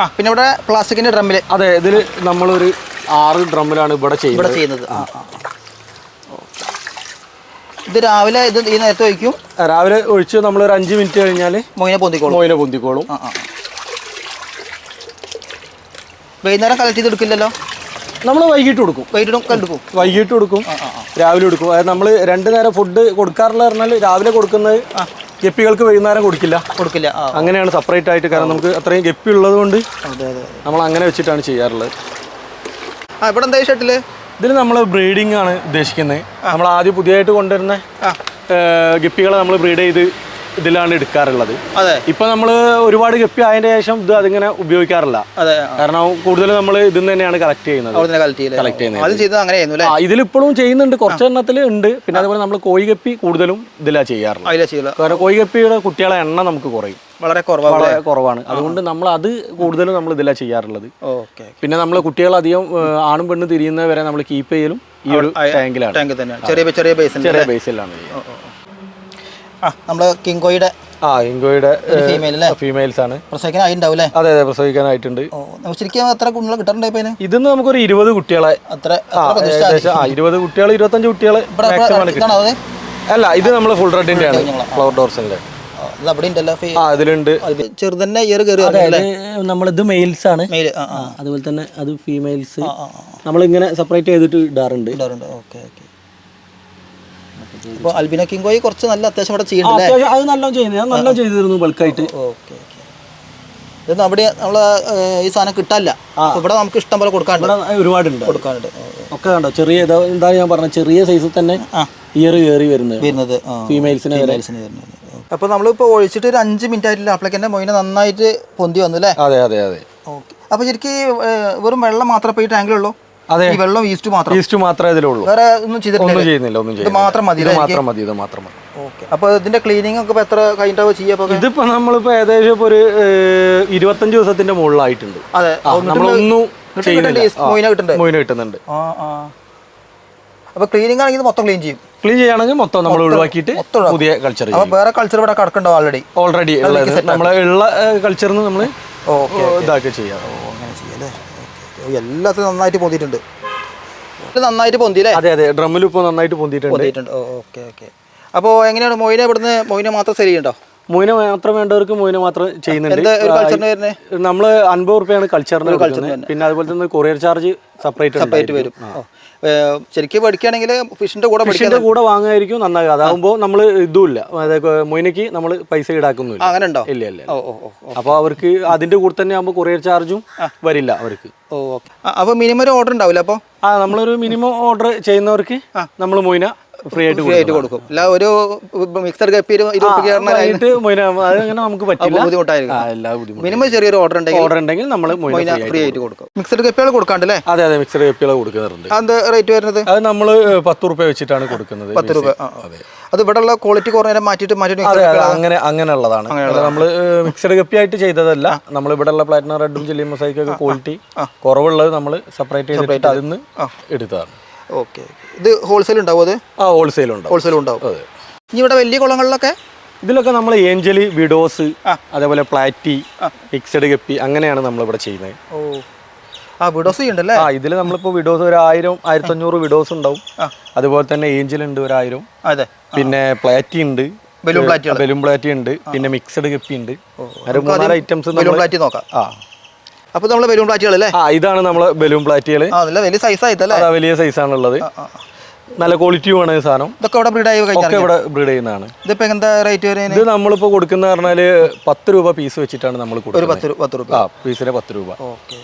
[SPEAKER 1] ആ പിന്നെ ഇവിടെ പ്ലാസ്റ്റിക്കിന്റെ ഡ്രമ്മിൽ.
[SPEAKER 2] അതെ ഇതിൽ നമ്മളൊരു ആറ് ഡ്രമ്മിലാണ് ഇവിടെ
[SPEAKER 1] ഇവിടെ
[SPEAKER 2] ചെയ്യുന്നത്.
[SPEAKER 1] ആ. ഇത് രാവിലെ ഇത് ഈ നേരത്തെ ഒഴിക്കും?
[SPEAKER 2] രാവിലെ ഒഴിച്ച് നമ്മൾ ഒരു അഞ്ച് മിനിറ്റ് കഴിഞ്ഞാൽ
[SPEAKER 1] മൊയിനെ പൊന്തിക്കോളും.
[SPEAKER 2] മോയിനെ പൊന്തിക്കോളും.
[SPEAKER 1] വൈകുന്നേരം കളക്ട് ചെയ്ത് എടുക്കില്ലല്ലോ?
[SPEAKER 2] നമ്മൾ വൈകിട്ട് കൊടുക്കും
[SPEAKER 1] വൈകിട്ട് എടുക്കും
[SPEAKER 2] വൈകിട്ട് കൊടുക്കും. രാവിലെ കൊടുക്കും അതായത് നമ്മൾ രണ്ട് നേരം ഫുഡ് കൊടുക്കാറില്ല പറഞ്ഞാൽ രാവിലെ കൊടുക്കുന്നത് ഗപ്പികൾക്ക് വൈകുന്നേരം കൊടുക്കില്ല.
[SPEAKER 1] കൊടുക്കില്ല
[SPEAKER 2] അങ്ങനെയാണ് സെപ്പറേറ്റ് ആയിട്ട്. കാരണം നമുക്ക് അത്രയും ഗപ്പി ഉള്ളത് കൊണ്ട് നമ്മൾ അങ്ങനെ വെച്ചിട്ടാണ് ചെയ്യാറുള്ളത്.
[SPEAKER 1] ആ ഇവിടെ എന്താ ഷട്ടിൽ
[SPEAKER 2] ഇതിൽ നമ്മൾ ബ്രീഡിംഗ് ആണ് ഉദ്ദേശിക്കുന്നത്. നമ്മൾ ആദ്യം പുതിയതായിട്ട് കൊണ്ടുവരുന്ന
[SPEAKER 1] ഗിപ്പികളെ
[SPEAKER 2] ഗപ്പികളെ നമ്മൾ ബ്രീഡ് ചെയ്ത് ഇതിലാണ് എടുക്കാറുള്ളത്.
[SPEAKER 1] അതെ.
[SPEAKER 2] ഇപ്പൊ നമ്മൾ ഒരുപാട് ഗപ്പി ആയതിന്റെ ശേഷം ഇത് അതിങ്ങനെ ഉപയോഗിക്കാറില്ല.
[SPEAKER 1] അതെ
[SPEAKER 2] കാരണം കൂടുതലും നമ്മൾ ഇതിൽ തന്നെയാണ് കളക്ട് ചെയ്യുന്നത്.
[SPEAKER 1] കളക്ട്
[SPEAKER 2] ചെയ്യുന്നത്. ഇതിലിപ്പോഴും ചെയ്യുന്നുണ്ട്. കുറച്ചെണ്ണത്തിൽ ഉണ്ട്. പിന്നെ അതുപോലെ നമ്മൾ കോഴി കോഴിഗപ്പി കൂടുതലും ഇതിലാ ചെയ്യാറുള്ളത്.
[SPEAKER 1] കാരണം കോഴി
[SPEAKER 2] കാരണം കോഴിഗപ്പിയുടെ കുട്ടികളെ എണ്ണം നമുക്ക് കുറയും.
[SPEAKER 1] വളരെ കുറവാണ്
[SPEAKER 2] വളരെ കുറവാണ്. അതുകൊണ്ട് നമ്മൾ അത് കൂടുതലും നമ്മൾ ഇതിലാ ചെയ്യാറുള്ളത്. പിന്നെ നമ്മൾ കുട്ടികൾ അധികം ആണും പെണ്ണും തിരിയുന്നവരെ നമ്മൾ കീപ്പ് ചെയ്യലും ഈ ഒരു ടാങ്കിലാണ്
[SPEAKER 1] ടാങ്കിൽ തന്നെ ചെറിയ ചെറിയ
[SPEAKER 2] ബേസിലാണ്
[SPEAKER 1] നമ്മൾ കിങ്കോയുടെ
[SPEAKER 2] ആ ഇങ്കോയുടെ
[SPEAKER 1] ഫീമെയിൽ അല്ലേ?
[SPEAKER 2] ഫീമെയിൽസ് ആണ്
[SPEAKER 1] അല്ലേ?
[SPEAKER 2] അതെ അതെ പ്രസവിക്കാനായിട്ടുണ്ട്.
[SPEAKER 1] ഓ ശരിക്കും എത്ര കുഞ്ഞുങ്ങൾ കിട്ടാറുണ്ട് ഇപ്പൊ
[SPEAKER 2] ഇതിന്ന് നമുക്കൊരു ഇരുപത് കുട്ടികളെ.
[SPEAKER 1] അത്ര
[SPEAKER 2] ഇരുപത് കുട്ടികൾ ഇരുപത്തഞ്ച് കുട്ടികളെ അല്ല ഇത് നമ്മൾ ഫുൾ റെഡിന്റെ ആണ് ഫ്ലവർ ഡോർസിന്റെ
[SPEAKER 1] ആ, ഇത് അവിടെ ഉണ്ടല്ലോ
[SPEAKER 2] ആ ഇതിലുണ്ട്.
[SPEAKER 1] അത് ചെറുതന്നെ ഇയർ കയറി അല്ലേ
[SPEAKER 2] നമ്മളിത് മെയിൽസ് ആണ്. അതുപോലെ തന്നെ അത് ഫീമെയിൽസ്
[SPEAKER 1] ആ, ഇങ്ങനെ
[SPEAKER 2] നമ്മളിങ്ങനെ സെപ്പറേറ്റ് ചെയ്തിട്ട് ഇടാറുണ്ട്.
[SPEAKER 1] ഇടാറുണ്ട്. Okay okay. അപ്പോൾ അൽബിന കിങ്കോയി കുറച്ച് നല്ല അത്യാവശ്യം
[SPEAKER 2] അവിടെ
[SPEAKER 1] ചെയ്യുന്നുണ്ട്
[SPEAKER 2] അത് നല്ല ചെയ്യുന്നത് നല്ലോണം നല്ല ചെയ്തിരുന്നു ബൾക്കായിട്ട്.
[SPEAKER 1] Okay okay. ഇതൊന്നും അവിടെ നമ്മൾ ഈ സാധനം കിട്ടാനില്ല അപ്പൊ ഇവിടെ നമുക്ക് ഇഷ്ടം പോലെ കൊടുക്കാനുണ്ട്.
[SPEAKER 2] ഒരുപാടുണ്ട്.
[SPEAKER 1] കൊടുക്കാനുണ്ട്.
[SPEAKER 2] ഒക്കെ കണ്ടോ? ചെറിയ എന്താ ഞാൻ പറഞ്ഞ? ചെറിയ സൈസിൽ തന്നെ. ഇയർ കയറി വരുന്നത്.
[SPEAKER 1] വരുന്നത്. ഫീമെയിൽസിന്
[SPEAKER 2] ഫീമെയിൽസിനെ വരെ.
[SPEAKER 1] ഫീമെയിൽസിന് വരുന്നത്. അപ്പൊ നമ്മളിപ്പോ ഒഴിച്ചിട്ട് ഒരു അഞ്ച് മിനിറ്റ് ആയിട്ടില്ല അപ്പോഴേക്കും മൊയിനെ നന്നായിട്ട് പൊന്തി വന്നു അല്ലേ?
[SPEAKER 2] അതെ അതെ അതെ.
[SPEAKER 1] ഓക്കെ. അപ്പൊ ശരിക്കും വെറും വെള്ളം മാത്രമേ ഈ ടാങ്കിലുള്ളൂ. ഈ വെള്ളം ഈസ്റ്റ് മാത്രം.
[SPEAKER 2] ഈസ്റ്റ് മാത്രമേ ഇതിലുള്ളൂ.
[SPEAKER 1] വേറെ ഒന്നും ചെയ്തിട്ടില്ല.
[SPEAKER 2] ഒന്നും ചെയ്യുന്നില്ല ഒന്നും
[SPEAKER 1] ഇത്
[SPEAKER 2] ചെയ്യുന്നില്ല.
[SPEAKER 1] മാത്രം മതി
[SPEAKER 2] ഇത് മാത്രം മതി ഇത് മാത്രം മതി.
[SPEAKER 1] ഓക്കെ. അപ്പോൾ ഇതിന്റെ ക്ലീനിങ് ഒക്കെ ഇപ്പോൾ എത്ര കഴിഞ്ഞിട്ടാവും ചെയ്യാ
[SPEAKER 2] ഇതിപ്പോ നമ്മളിപ്പോ ഏകദേശം ഇപ്പൊ ഒരു ഏഹ്, ഇരുപത്തഞ്ച് ദിവസത്തിന്റെ മുകളിലായിട്ടുണ്ട്.
[SPEAKER 1] അതെ.
[SPEAKER 2] ആ, നമ്മളൊന്നും ചെയ്യുന്നില്ല.
[SPEAKER 1] മൊയിന കിട്ടണ്ടേ?
[SPEAKER 2] മൊയിന് കിട്ടുന്നുണ്ട്.
[SPEAKER 1] ആ ആ. അപ്പോൾ ക്ലീനിങ് ആണെങ്കിൽ ഇത് മൊത്തം ക്ലീൻ ചെയ്യും.
[SPEAKER 2] ക്ലീൻ ചെയ്യുകയാണെങ്കിൽ മൊത്തം നമ്മൾ ഒഴിവാക്കിയിട്ട്
[SPEAKER 1] മൊത്തം ഒഴിവാക്കും.
[SPEAKER 2] പുതിയ കൾച്ചർ
[SPEAKER 1] അപ്പോൾ വേറെ കൾച്ചർ ഇവിടെ കിടക്കണ്ടോ ഓൾറെഡി
[SPEAKER 2] ഓൾറെഡി ഉള്ളത്. നമ്മളെ ഉള്ള കൾച്ചർന്ന് നമ്മൾ
[SPEAKER 1] ഓക്കെ
[SPEAKER 2] ഇതാക്കി ചെയ്യാം.
[SPEAKER 1] ഓ അങ്ങനെ ചെയ്യാം ഓക്കെ എല്ലാത്തിനും നന്നായിട്ട് പൊന്തിയിട്ടുണ്ട്. നന്നായിട്ട് പൊന്തിയില്ലേ?
[SPEAKER 2] അതെ അതെ. ഡ്രമ്മിൽ ഇപ്പോൾ നന്നായിട്ട് പൊന്തിയിട്ടുണ്ട്.
[SPEAKER 1] Okay okay. അപ്പോൾ എങ്ങനെയാണ് മൊയിനെ ഇവിടുന്ന് മൊയിനെ മാത്രം സെൽ ചെയ്യണ്ടോ?
[SPEAKER 2] മോയിനെ മാത്രം വേണ്ടവർക്ക് മോയിനെ മാത്രം ചെയ്യുന്നുണ്ട്. നമ്മൾ അൻപത് റുപ്യാണ് കൾച്ചറിന് പിന്നെ അതുപോലെ തന്നെ കൊറിയർ ചാർജ് സെപ്പറേറ്റ്
[SPEAKER 1] സെപ്പറേറ്റ് വരും. ശരിക്കും പഠിക്കുകയാണെങ്കിൽ ഫിഷിന്റെ കൂടെ
[SPEAKER 2] ഫിഷിന്റെ കൂടെ വാങ്ങായിരിക്കും നന്നാകുക അതാകുമ്പോൾ നമ്മൾ ഇതുമില്ല. അതായത് മൊയിനയ്ക്ക് നമ്മൾ പൈസ ഈടാക്കുന്നില്ല
[SPEAKER 1] ആ, അങ്ങനെ ഉണ്ടോ
[SPEAKER 2] ഇല്ല ഇല്ല. അപ്പോൾ അവർക്ക് അതിന്റെ കൂടെ തന്നെ ആകുമ്പോൾ കൊറിയർ ചാർജും വരില്ല അവർക്ക്.
[SPEAKER 1] ഓ ഓക്കെ. അപ്പോൾ മിനിമം ഒരു ഓർഡർ ഉണ്ടാവില്ല അപ്പോൾ
[SPEAKER 2] ആ നമ്മളൊരു മിനിമം ഓർഡർ ചെയ്യുന്നവർക്ക് നമ്മൾ മൊയിന ഫ്രീ ആയിട്ട്
[SPEAKER 1] ഫ്രീ ആയിട്ട് കൊടുക്കും. അല്ല ഒരു മിക്സർ കപ്പി ഇരുപത് രൂപയ്ക്ക് പറഞ്ഞാൽ
[SPEAKER 2] വൈകിട്ട് മൊയിന അതങ്ങനെ നമുക്ക് പറ്റില്ല.
[SPEAKER 1] ബുദ്ധിമുട്ടായിരിക്കും. മിനിമം ചെറിയൊരു ഓർഡർ ഉണ്ടെങ്കിൽ
[SPEAKER 2] ഓർഡർ ഉണ്ടെങ്കിൽ നമ്മൾ ഫ്രീ
[SPEAKER 1] ആയിട്ട് കൊടുക്കും. മിക്സഡ് കപ്പികൾ കൊടുക്കാണ്ടല്ലേ?
[SPEAKER 2] അതെ അതെ മിക്സർ കപ്പികൾ കൊടുക്കുന്നുണ്ട്
[SPEAKER 1] അത് റേറ്റ് വരുന്നത്?
[SPEAKER 2] അത് നമ്മൾ പത്ത് റുപ്യ വെച്ചിട്ടാണ് കൊടുക്കുന്നത്.
[SPEAKER 1] പത്ത് രൂപ. അത്. ഇവിടെ ഉള്ള ക്വാളിറ്റി കുറഞ്ഞ മാറ്റിയിട്ട് മാറ്റിയിട്ട്
[SPEAKER 2] അങ്ങനെ അങ്ങനെയുള്ളതാണ്. നമ്മൾ മിക്സഡ് കപ്പി ആയിട്ട് ചെയ്തതല്ല നമ്മൾ ഇവിടെ ഉള്ള പ്ലാറ്റിനം റെഡും ചില്ലി മൊസൈക്കൊക്കെ ക്വാളിറ്റി കുറവുള്ളത് നമ്മൾ സെപ്പറേറ്റ് ചെയ്തിട്ട് അതിൽ നിന്ന് എടുത്തതാണ്.
[SPEAKER 1] ഓക്കെ ഇത് ഹോൾസെയിൽ ഉണ്ടാവും അത്?
[SPEAKER 2] ആ ഹോൾസെയിൽ ഉണ്ടാവും.
[SPEAKER 1] ഹോൾസെയിൽ ഉണ്ടാവും.
[SPEAKER 2] അതെ.
[SPEAKER 1] ഇനി ഇവിടെ വലിയ കുളങ്ങളിലൊക്കെ?
[SPEAKER 2] ഇതിലൊക്കെ നമ്മൾ ഏഞ്ചലി വിഡോസ് അതേപോലെ പ്ലാറ്റി മിക്സഡ് കപ്പി അങ്ങനെയാണ് നമ്മളിവിടെ ചെയ്യുന്നത്.
[SPEAKER 1] ഓ. ആ വിഡോസ് ഉണ്ടല്ലേ
[SPEAKER 2] ആ ഇതിൽ നമ്മളിപ്പോൾ വിഡോസ് ഒരു ആയിരം ആയിരത്തഞ്ഞൂറ് വിഡോസ് ഉണ്ടാവും. അതുപോലെ തന്നെ ഏഞ്ചൽ ഉണ്ട് ഒരു ആയിരം.
[SPEAKER 1] അതെ.
[SPEAKER 2] പിന്നെ പ്ലാറ്റി ഉണ്ട്.
[SPEAKER 1] ബലൂൺ പ്ലാറ്റി
[SPEAKER 2] ബലൂൺ പ്ലാറ്റി ഉണ്ട്. പിന്നെ മിക്സഡ് കപ്പി ഉണ്ട്. ഐറ്റംസ്
[SPEAKER 1] ബലൂൺ പ്ലാറ്റി നോക്കാം.
[SPEAKER 2] ആ.
[SPEAKER 1] അപ്പോൾ നമ്മൾ ബലൂൺ പ്ലാറ്റുകൾ അല്ലേ
[SPEAKER 2] ആ ഇതാണ് നമ്മളെ ബലൂൺ പ്ലാറ്റുകൾ
[SPEAKER 1] വലിയ സൈസ് ആയിട്ടല്ലേ?
[SPEAKER 2] അതാ വലിയ സൈസ് ഉള്ളത്
[SPEAKER 1] ആ, ആ.
[SPEAKER 2] നല്ല ക്വാളിറ്റിയുമാണ് ഈ സാധനം.
[SPEAKER 1] ഇതൊക്കെ ഇവിടെ ബ്രീഡ് ആയി
[SPEAKER 2] ഒക്കെ ഇവിടെ ബ്രീഡ് ചെയ്യുന്നതാണ്.
[SPEAKER 1] ഇതിപ്പോ എന്താ റേറ്റ് വരുന്നത്
[SPEAKER 2] ഇത് നമ്മളിപ്പോ കൊടുക്കുന്ന പറഞ്ഞാൽ പത്ത് രൂപ പീസ് വെച്ചിട്ടാണ് നമ്മൾ കൊടുക്കുന്നത്.
[SPEAKER 1] പത്ത് രൂപ.
[SPEAKER 2] ആ പീസിന് പത്ത് രൂപ.
[SPEAKER 1] ഓക്കെ.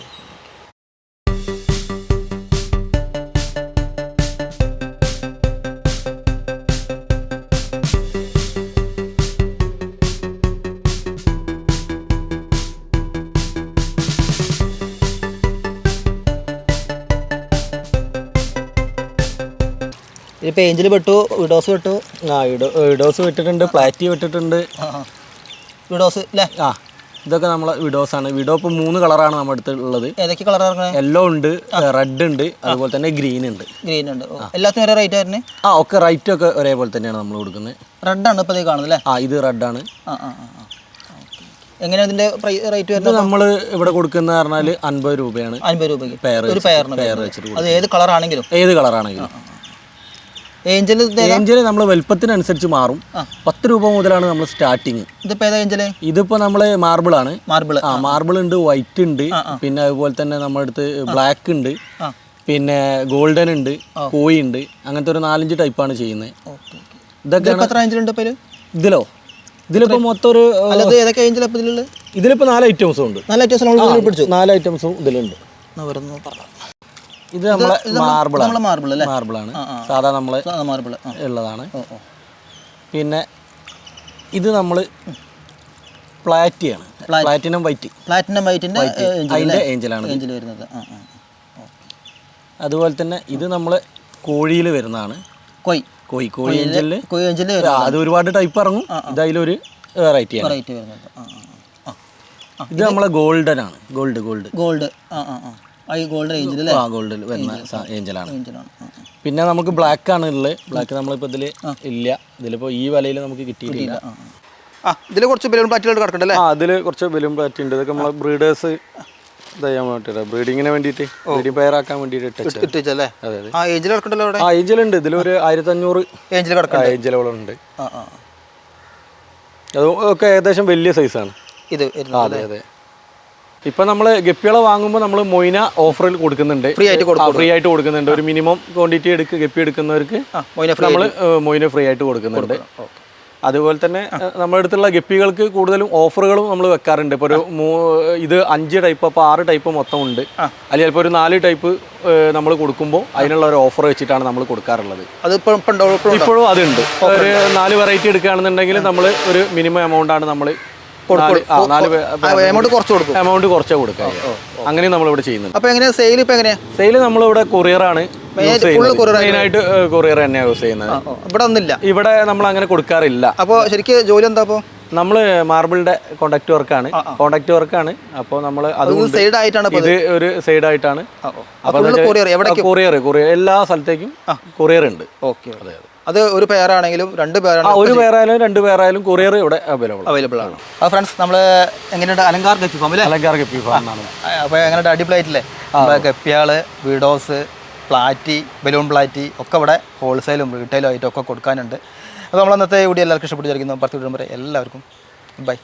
[SPEAKER 1] ഇപ്പോൾ ഏഞ്ചിൽ പെട്ടു വിഡോസ് പെട്ടു.
[SPEAKER 2] ആ ഇഡോ വിഡോസ് വിട്ടിട്ടുണ്ട് പ്ലാറ്റി വിട്ടിട്ടുണ്ട്.
[SPEAKER 1] വിഡോസ് അല്ലേ
[SPEAKER 2] ആ ഇതൊക്കെ നമ്മളെ വിഡോസ് ആണ്. വിഡോ ഇപ്പോൾ മൂന്ന് കളറാണ് നമ്മുടെ അടുത്ത് ഉള്ളത്.
[SPEAKER 1] ഏതൊക്കെ കളർ
[SPEAKER 2] യെല്ലോ ഉണ്ട് റെഡ് ഉണ്ട് അതുപോലെ തന്നെ ഗ്രീൻ ഉണ്ട്.
[SPEAKER 1] ഗ്രീൻ ഉണ്ട്. എല്ലാത്തിനും ഒരേ റേറ്റ് ആയിരുന്നു?
[SPEAKER 2] ആ ഒക്കെ റൈറ്റ് ഒക്കെ ഒരേപോലെ തന്നെയാണ് നമ്മൾ കൊടുക്കുന്നത്
[SPEAKER 1] റെഡാണ് ഇപ്പോൾ ഇത് കാണുന്നത് അല്ലേ
[SPEAKER 2] ആ ഇത് റെഡാണ്
[SPEAKER 1] ആ ആ ആ എങ്ങനെയാണ് ഇതിന്റെ റേറ്റ്
[SPEAKER 2] ഇത്
[SPEAKER 1] വരുന്നത്?
[SPEAKER 2] നമ്മൾ ഇവിടെ കൊടുക്കുന്ന പറഞ്ഞാൽ അൻപത് രൂപയാണ്.
[SPEAKER 1] അൻപത് രൂപയ്ക്ക്.
[SPEAKER 2] പെയർ
[SPEAKER 1] ഒരു പെയറിന്
[SPEAKER 2] പെയർ. വെച്ചിട്ട്
[SPEAKER 1] അത് ഏത് കളർ ആണെങ്കിലും.
[SPEAKER 2] ഏത് കളറാണെങ്കിലും
[SPEAKER 1] ഏഞ്ചൽ
[SPEAKER 2] ഏഞ്ചൽ നമ്മൾ വലുപ്പത്തിനനുസരിച്ച് മാറും. പത്ത് രൂപ മുതലാണ് നമ്മൾ സ്റ്റാർട്ടിങ്
[SPEAKER 1] ഇതിപ്പോ ഏതാ ഏഞ്ചൽ?
[SPEAKER 2] ഇതിപ്പോ നമ്മൾ മാർബിൾ ആണ്
[SPEAKER 1] മാർബിൾ
[SPEAKER 2] ആ. മാർബിൾ ഉണ്ട് വൈറ്റ് ഉണ്ട്. പിന്നെ അതുപോലെ തന്നെ നമ്മുടെ അടുത്ത് ബ്ലാക്ക് ഉണ്ട്. പിന്നെ ഗോൾഡൻ ഉണ്ട് കോയി ഉണ്ട്. അങ്ങനത്തെ ഒരു നാലഞ്ച് ടൈപ്പാണ് ചെയ്യുന്നത്. ഇതൊക്കെ
[SPEAKER 1] എത്ര ഏഞ്ചലുണ്ട്
[SPEAKER 2] ഇതിലോ? ഇതിലിപ്പോ മൊത്തം ഒരു
[SPEAKER 1] ഇതിലിപ്പോ ഏതൊക്കെ
[SPEAKER 2] നാല് ഐറ്റംസും ഉണ്ട്.
[SPEAKER 1] നാല് ഐറ്റംസ്
[SPEAKER 2] നാല് ഐറ്റംസും ഇതിലുണ്ട്.
[SPEAKER 1] പറഞ്ഞു
[SPEAKER 2] ഇത് നമ്മളെ മാർബിൾ
[SPEAKER 1] നമ്മളെ മാർബിൾ അല്ലേ?
[SPEAKER 2] മാർബിൾ ആണ്. സാധാ നമ്മളെ
[SPEAKER 1] മാർബിൾ
[SPEAKER 2] ഉള്ളതാണ്. പിന്നെ ഇത് നമ്മൾ പ്ലാറ്റിയാണ്. Platinum white.
[SPEAKER 1] പ്ലാറ്റിനം വൈറ്റിന്റെ
[SPEAKER 2] അതിന്റെ ഏഞ്ചലാണ്
[SPEAKER 1] ഏഞ്ചൽ വരുന്നത്.
[SPEAKER 2] അതുപോലെ തന്നെ ഇത് നമ്മൾ കോഴിയിൽ വരുന്നതാണ്.
[SPEAKER 1] കൊയ്
[SPEAKER 2] കോഴി കോഴി ഏഞ്ചലിൽ
[SPEAKER 1] കോഴി ഏഞ്ചൽ
[SPEAKER 2] അത് ഒരുപാട് ടൈപ്പ് ഇറങ്ങും. ഇത് അതിലൊരു വെറൈറ്റിയാണ്
[SPEAKER 1] റേറ്റ് വരുന്നത് ആ ആ ആ.
[SPEAKER 2] ഇത് നമ്മളെ ഗോൾഡൻ ആണ് ഗോൾഡ്. ഗോൾഡ്.
[SPEAKER 1] ഗോൾഡ് ആ ആ. ഗോൾഡ് ഏഞ്ചൽ അല്ലേ?
[SPEAKER 2] ആ ഗോൾഡിൽ വരുന്ന ഏഞ്ചലാണ്. പിന്നെ നമുക്ക് ബ്ലാക്ക് ആണ് ഉള്ളത്. ബ്ലാക്ക് നമ്മളിപ്പോൾ ഇതിൽ ഇല്ല. ഇതിലിപ്പോൾ ഈ വിലയിൽ നമുക്ക് കിട്ടിയിട്ടില്ല.
[SPEAKER 1] ആ ഇതിൽ കുറച്ച് ബലൂൺ പ്ലാറ്റുകൾ കിടക്കണ്ടല്ലേ
[SPEAKER 2] ആ അതിൽ കുറച്ച് ബലൂൺ പ്ലാറ്റ് ഉണ്ട്. ഇതൊക്കെ നമ്മളെ ബ്രീഡേഴ്സ് ചെയ്യാൻ വേണ്ടിയിട്ട്. ബ്രീഡിങ്ങിന് വേണ്ടിയിട്ട്. ബ്രീഡിംഗ് വേണ്ടിയിട്ട് ഇട്ടച്ച
[SPEAKER 1] ഇട്ടിച്ചല്ലേ
[SPEAKER 2] അതെ അതെ.
[SPEAKER 1] ആ ഏഞ്ചൽ കിടക്കണ്ടല്ലോ
[SPEAKER 2] ആ ഏഞ്ചലുണ്ട് ഇതിലൊരു ആയിരത്തി അഞ്ഞൂറ്
[SPEAKER 1] ഏഞ്ചൽ
[SPEAKER 2] ഏഞ്ചലുകളുണ്ട് അത് ഒക്കെ ഏകദേശം വലിയ സൈസാണ്
[SPEAKER 1] ഇത്
[SPEAKER 2] അതെ അതെ. ഇപ്പൊ നമ്മൾ ഗപ്പികളെ വാങ്ങുമ്പോൾ നമ്മൾ മൊയ്ന ഓഫറിൽ കൊടുക്കുന്നുണ്ട്.
[SPEAKER 1] ഫ്രീ ആയിട്ട്
[SPEAKER 2] ഫ്രീ ആയിട്ട് കൊടുക്കുന്നുണ്ട്. ഒരു മിനിമം ക്വാണ്ടിറ്റി എടുക്ക് ഗപ്പി എടുക്കുന്നവർക്ക്
[SPEAKER 1] നമ്മൾ മൊയിന ഫ്രീ
[SPEAKER 2] നമ്മൾ മൊയ്ന ഫ്രീ ആയിട്ട് കൊടുക്കുന്നുണ്ട്. അതുപോലെ തന്നെ നമ്മുടെ അടുത്തുള്ള ഗപ്പികൾക്ക് കൂടുതലും ഓഫറുകളും നമ്മൾ വെക്കാറുണ്ട്. ഇപ്പൊ ഒരു ഇത് അഞ്ച് ടൈപ്പ് അപ്പോൾ ആറ് ടൈപ്പ് മൊത്തം ഉണ്ട്. അല്ലെങ്കിൽ ചിലപ്പോൾ ഒരു നാല് ടൈപ്പ് നമ്മൾ കൊടുക്കുമ്പോൾ അതിനുള്ള ഒരു ഓഫർ വെച്ചിട്ടാണ് നമ്മൾ കൊടുക്കാറുള്ളത്.
[SPEAKER 1] അത് ഇപ്പോഴും
[SPEAKER 2] അതുണ്ട്. ഒരു നാല് വെറൈറ്റി എടുക്കുകയാണെന്നുണ്ടെങ്കിൽ നമ്മൾ ഒരു മിനിമം എമൗണ്ട് ആണ് നമ്മൾ
[SPEAKER 1] എമൗണ്ട് കുറച്ച് കൊടുക്കും.
[SPEAKER 2] എമൗണ്ട് കുറച്ചേ കൊടുക്കാം അങ്ങനെ നമ്മളിവിടെ ചെയ്യുന്നുണ്ട്.
[SPEAKER 1] അപ്പോൾ എങ്ങനെയാ? സെയിൽ ഇപ്പൊ എങ്ങനെയാ?
[SPEAKER 2] സെയിൽ നമ്മളിവിടെ കൊറിയർ
[SPEAKER 1] ആണ് courier
[SPEAKER 2] മെയിനായിട്ട് കൊറിയർ തന്നെയാണ് യൂസ് ചെയ്യുന്നത്.
[SPEAKER 1] ഇവിടെ ഒന്നുമില്ല.
[SPEAKER 2] ഇവിടെ നമ്മൾ അങ്ങനെ കൊടുക്കാറില്ല.
[SPEAKER 1] അപ്പോൾ ശരിക്കും ജോലി എന്താ അപ്പോൾ
[SPEAKER 2] നമ്മൾ മാർബിളിന്റെ കോണ്ടാക്ട് വർക്കാണ് കോണ്ടാക്ട് വർക്കാണ് അപ്പോൾ നമ്മൾ അത്
[SPEAKER 1] സൈഡ് ആയിട്ടാണ്
[SPEAKER 2] ഇത് ഒരു സൈഡ് ആയിട്ടാണ്.
[SPEAKER 1] കൊറിയർ
[SPEAKER 2] കൊറിയർ എല്ലാ സ്ഥലത്തേക്കും കൊറിയർ ഉണ്ട്.
[SPEAKER 1] ഓക്കെ അത്. ഒരു പേരാണെങ്കിലും രണ്ട് പേരാണെങ്കിലും
[SPEAKER 2] ഒരു പേരായാലും രണ്ട് പേരായാലും കൊറിയർ ഇവിടെ അവൈലബിൾ
[SPEAKER 1] അവൈലബിൾ ആണ്. അപ്പൊ ഫ്രണ്ട്സ് നമ്മൾ എങ്ങനെയുണ്ട്? അലങ്കാർ ഗപ്പി ഫാം അല്ലേ
[SPEAKER 2] അലങ്കാർ ഗപ്പി ഫാമാണ്
[SPEAKER 1] അപ്പോൾ എങ്ങനെയുണ്ട്? അടിപൊളിയായിട്ടില്ലേ ഗപ്പിയാൾ വീഡോസ് പ്ലാറ്റി ബലൂൺ പ്ലാറ്റി ഒക്കെ ഇവിടെ ഹോൾസെയിലും റീറ്റെയിലും ആയിട്ടും ഒക്കെ കൊടുക്കാനുണ്ട് അപ്പോൾ നമ്മൾ അന്നത്തെ വീഡിയോ എല്ലാവർക്കും ഇഷ്ടപ്പെട്ടിരിക്കുന്നു പത്ത് വീടും എല്ലാവർക്കും ബൈ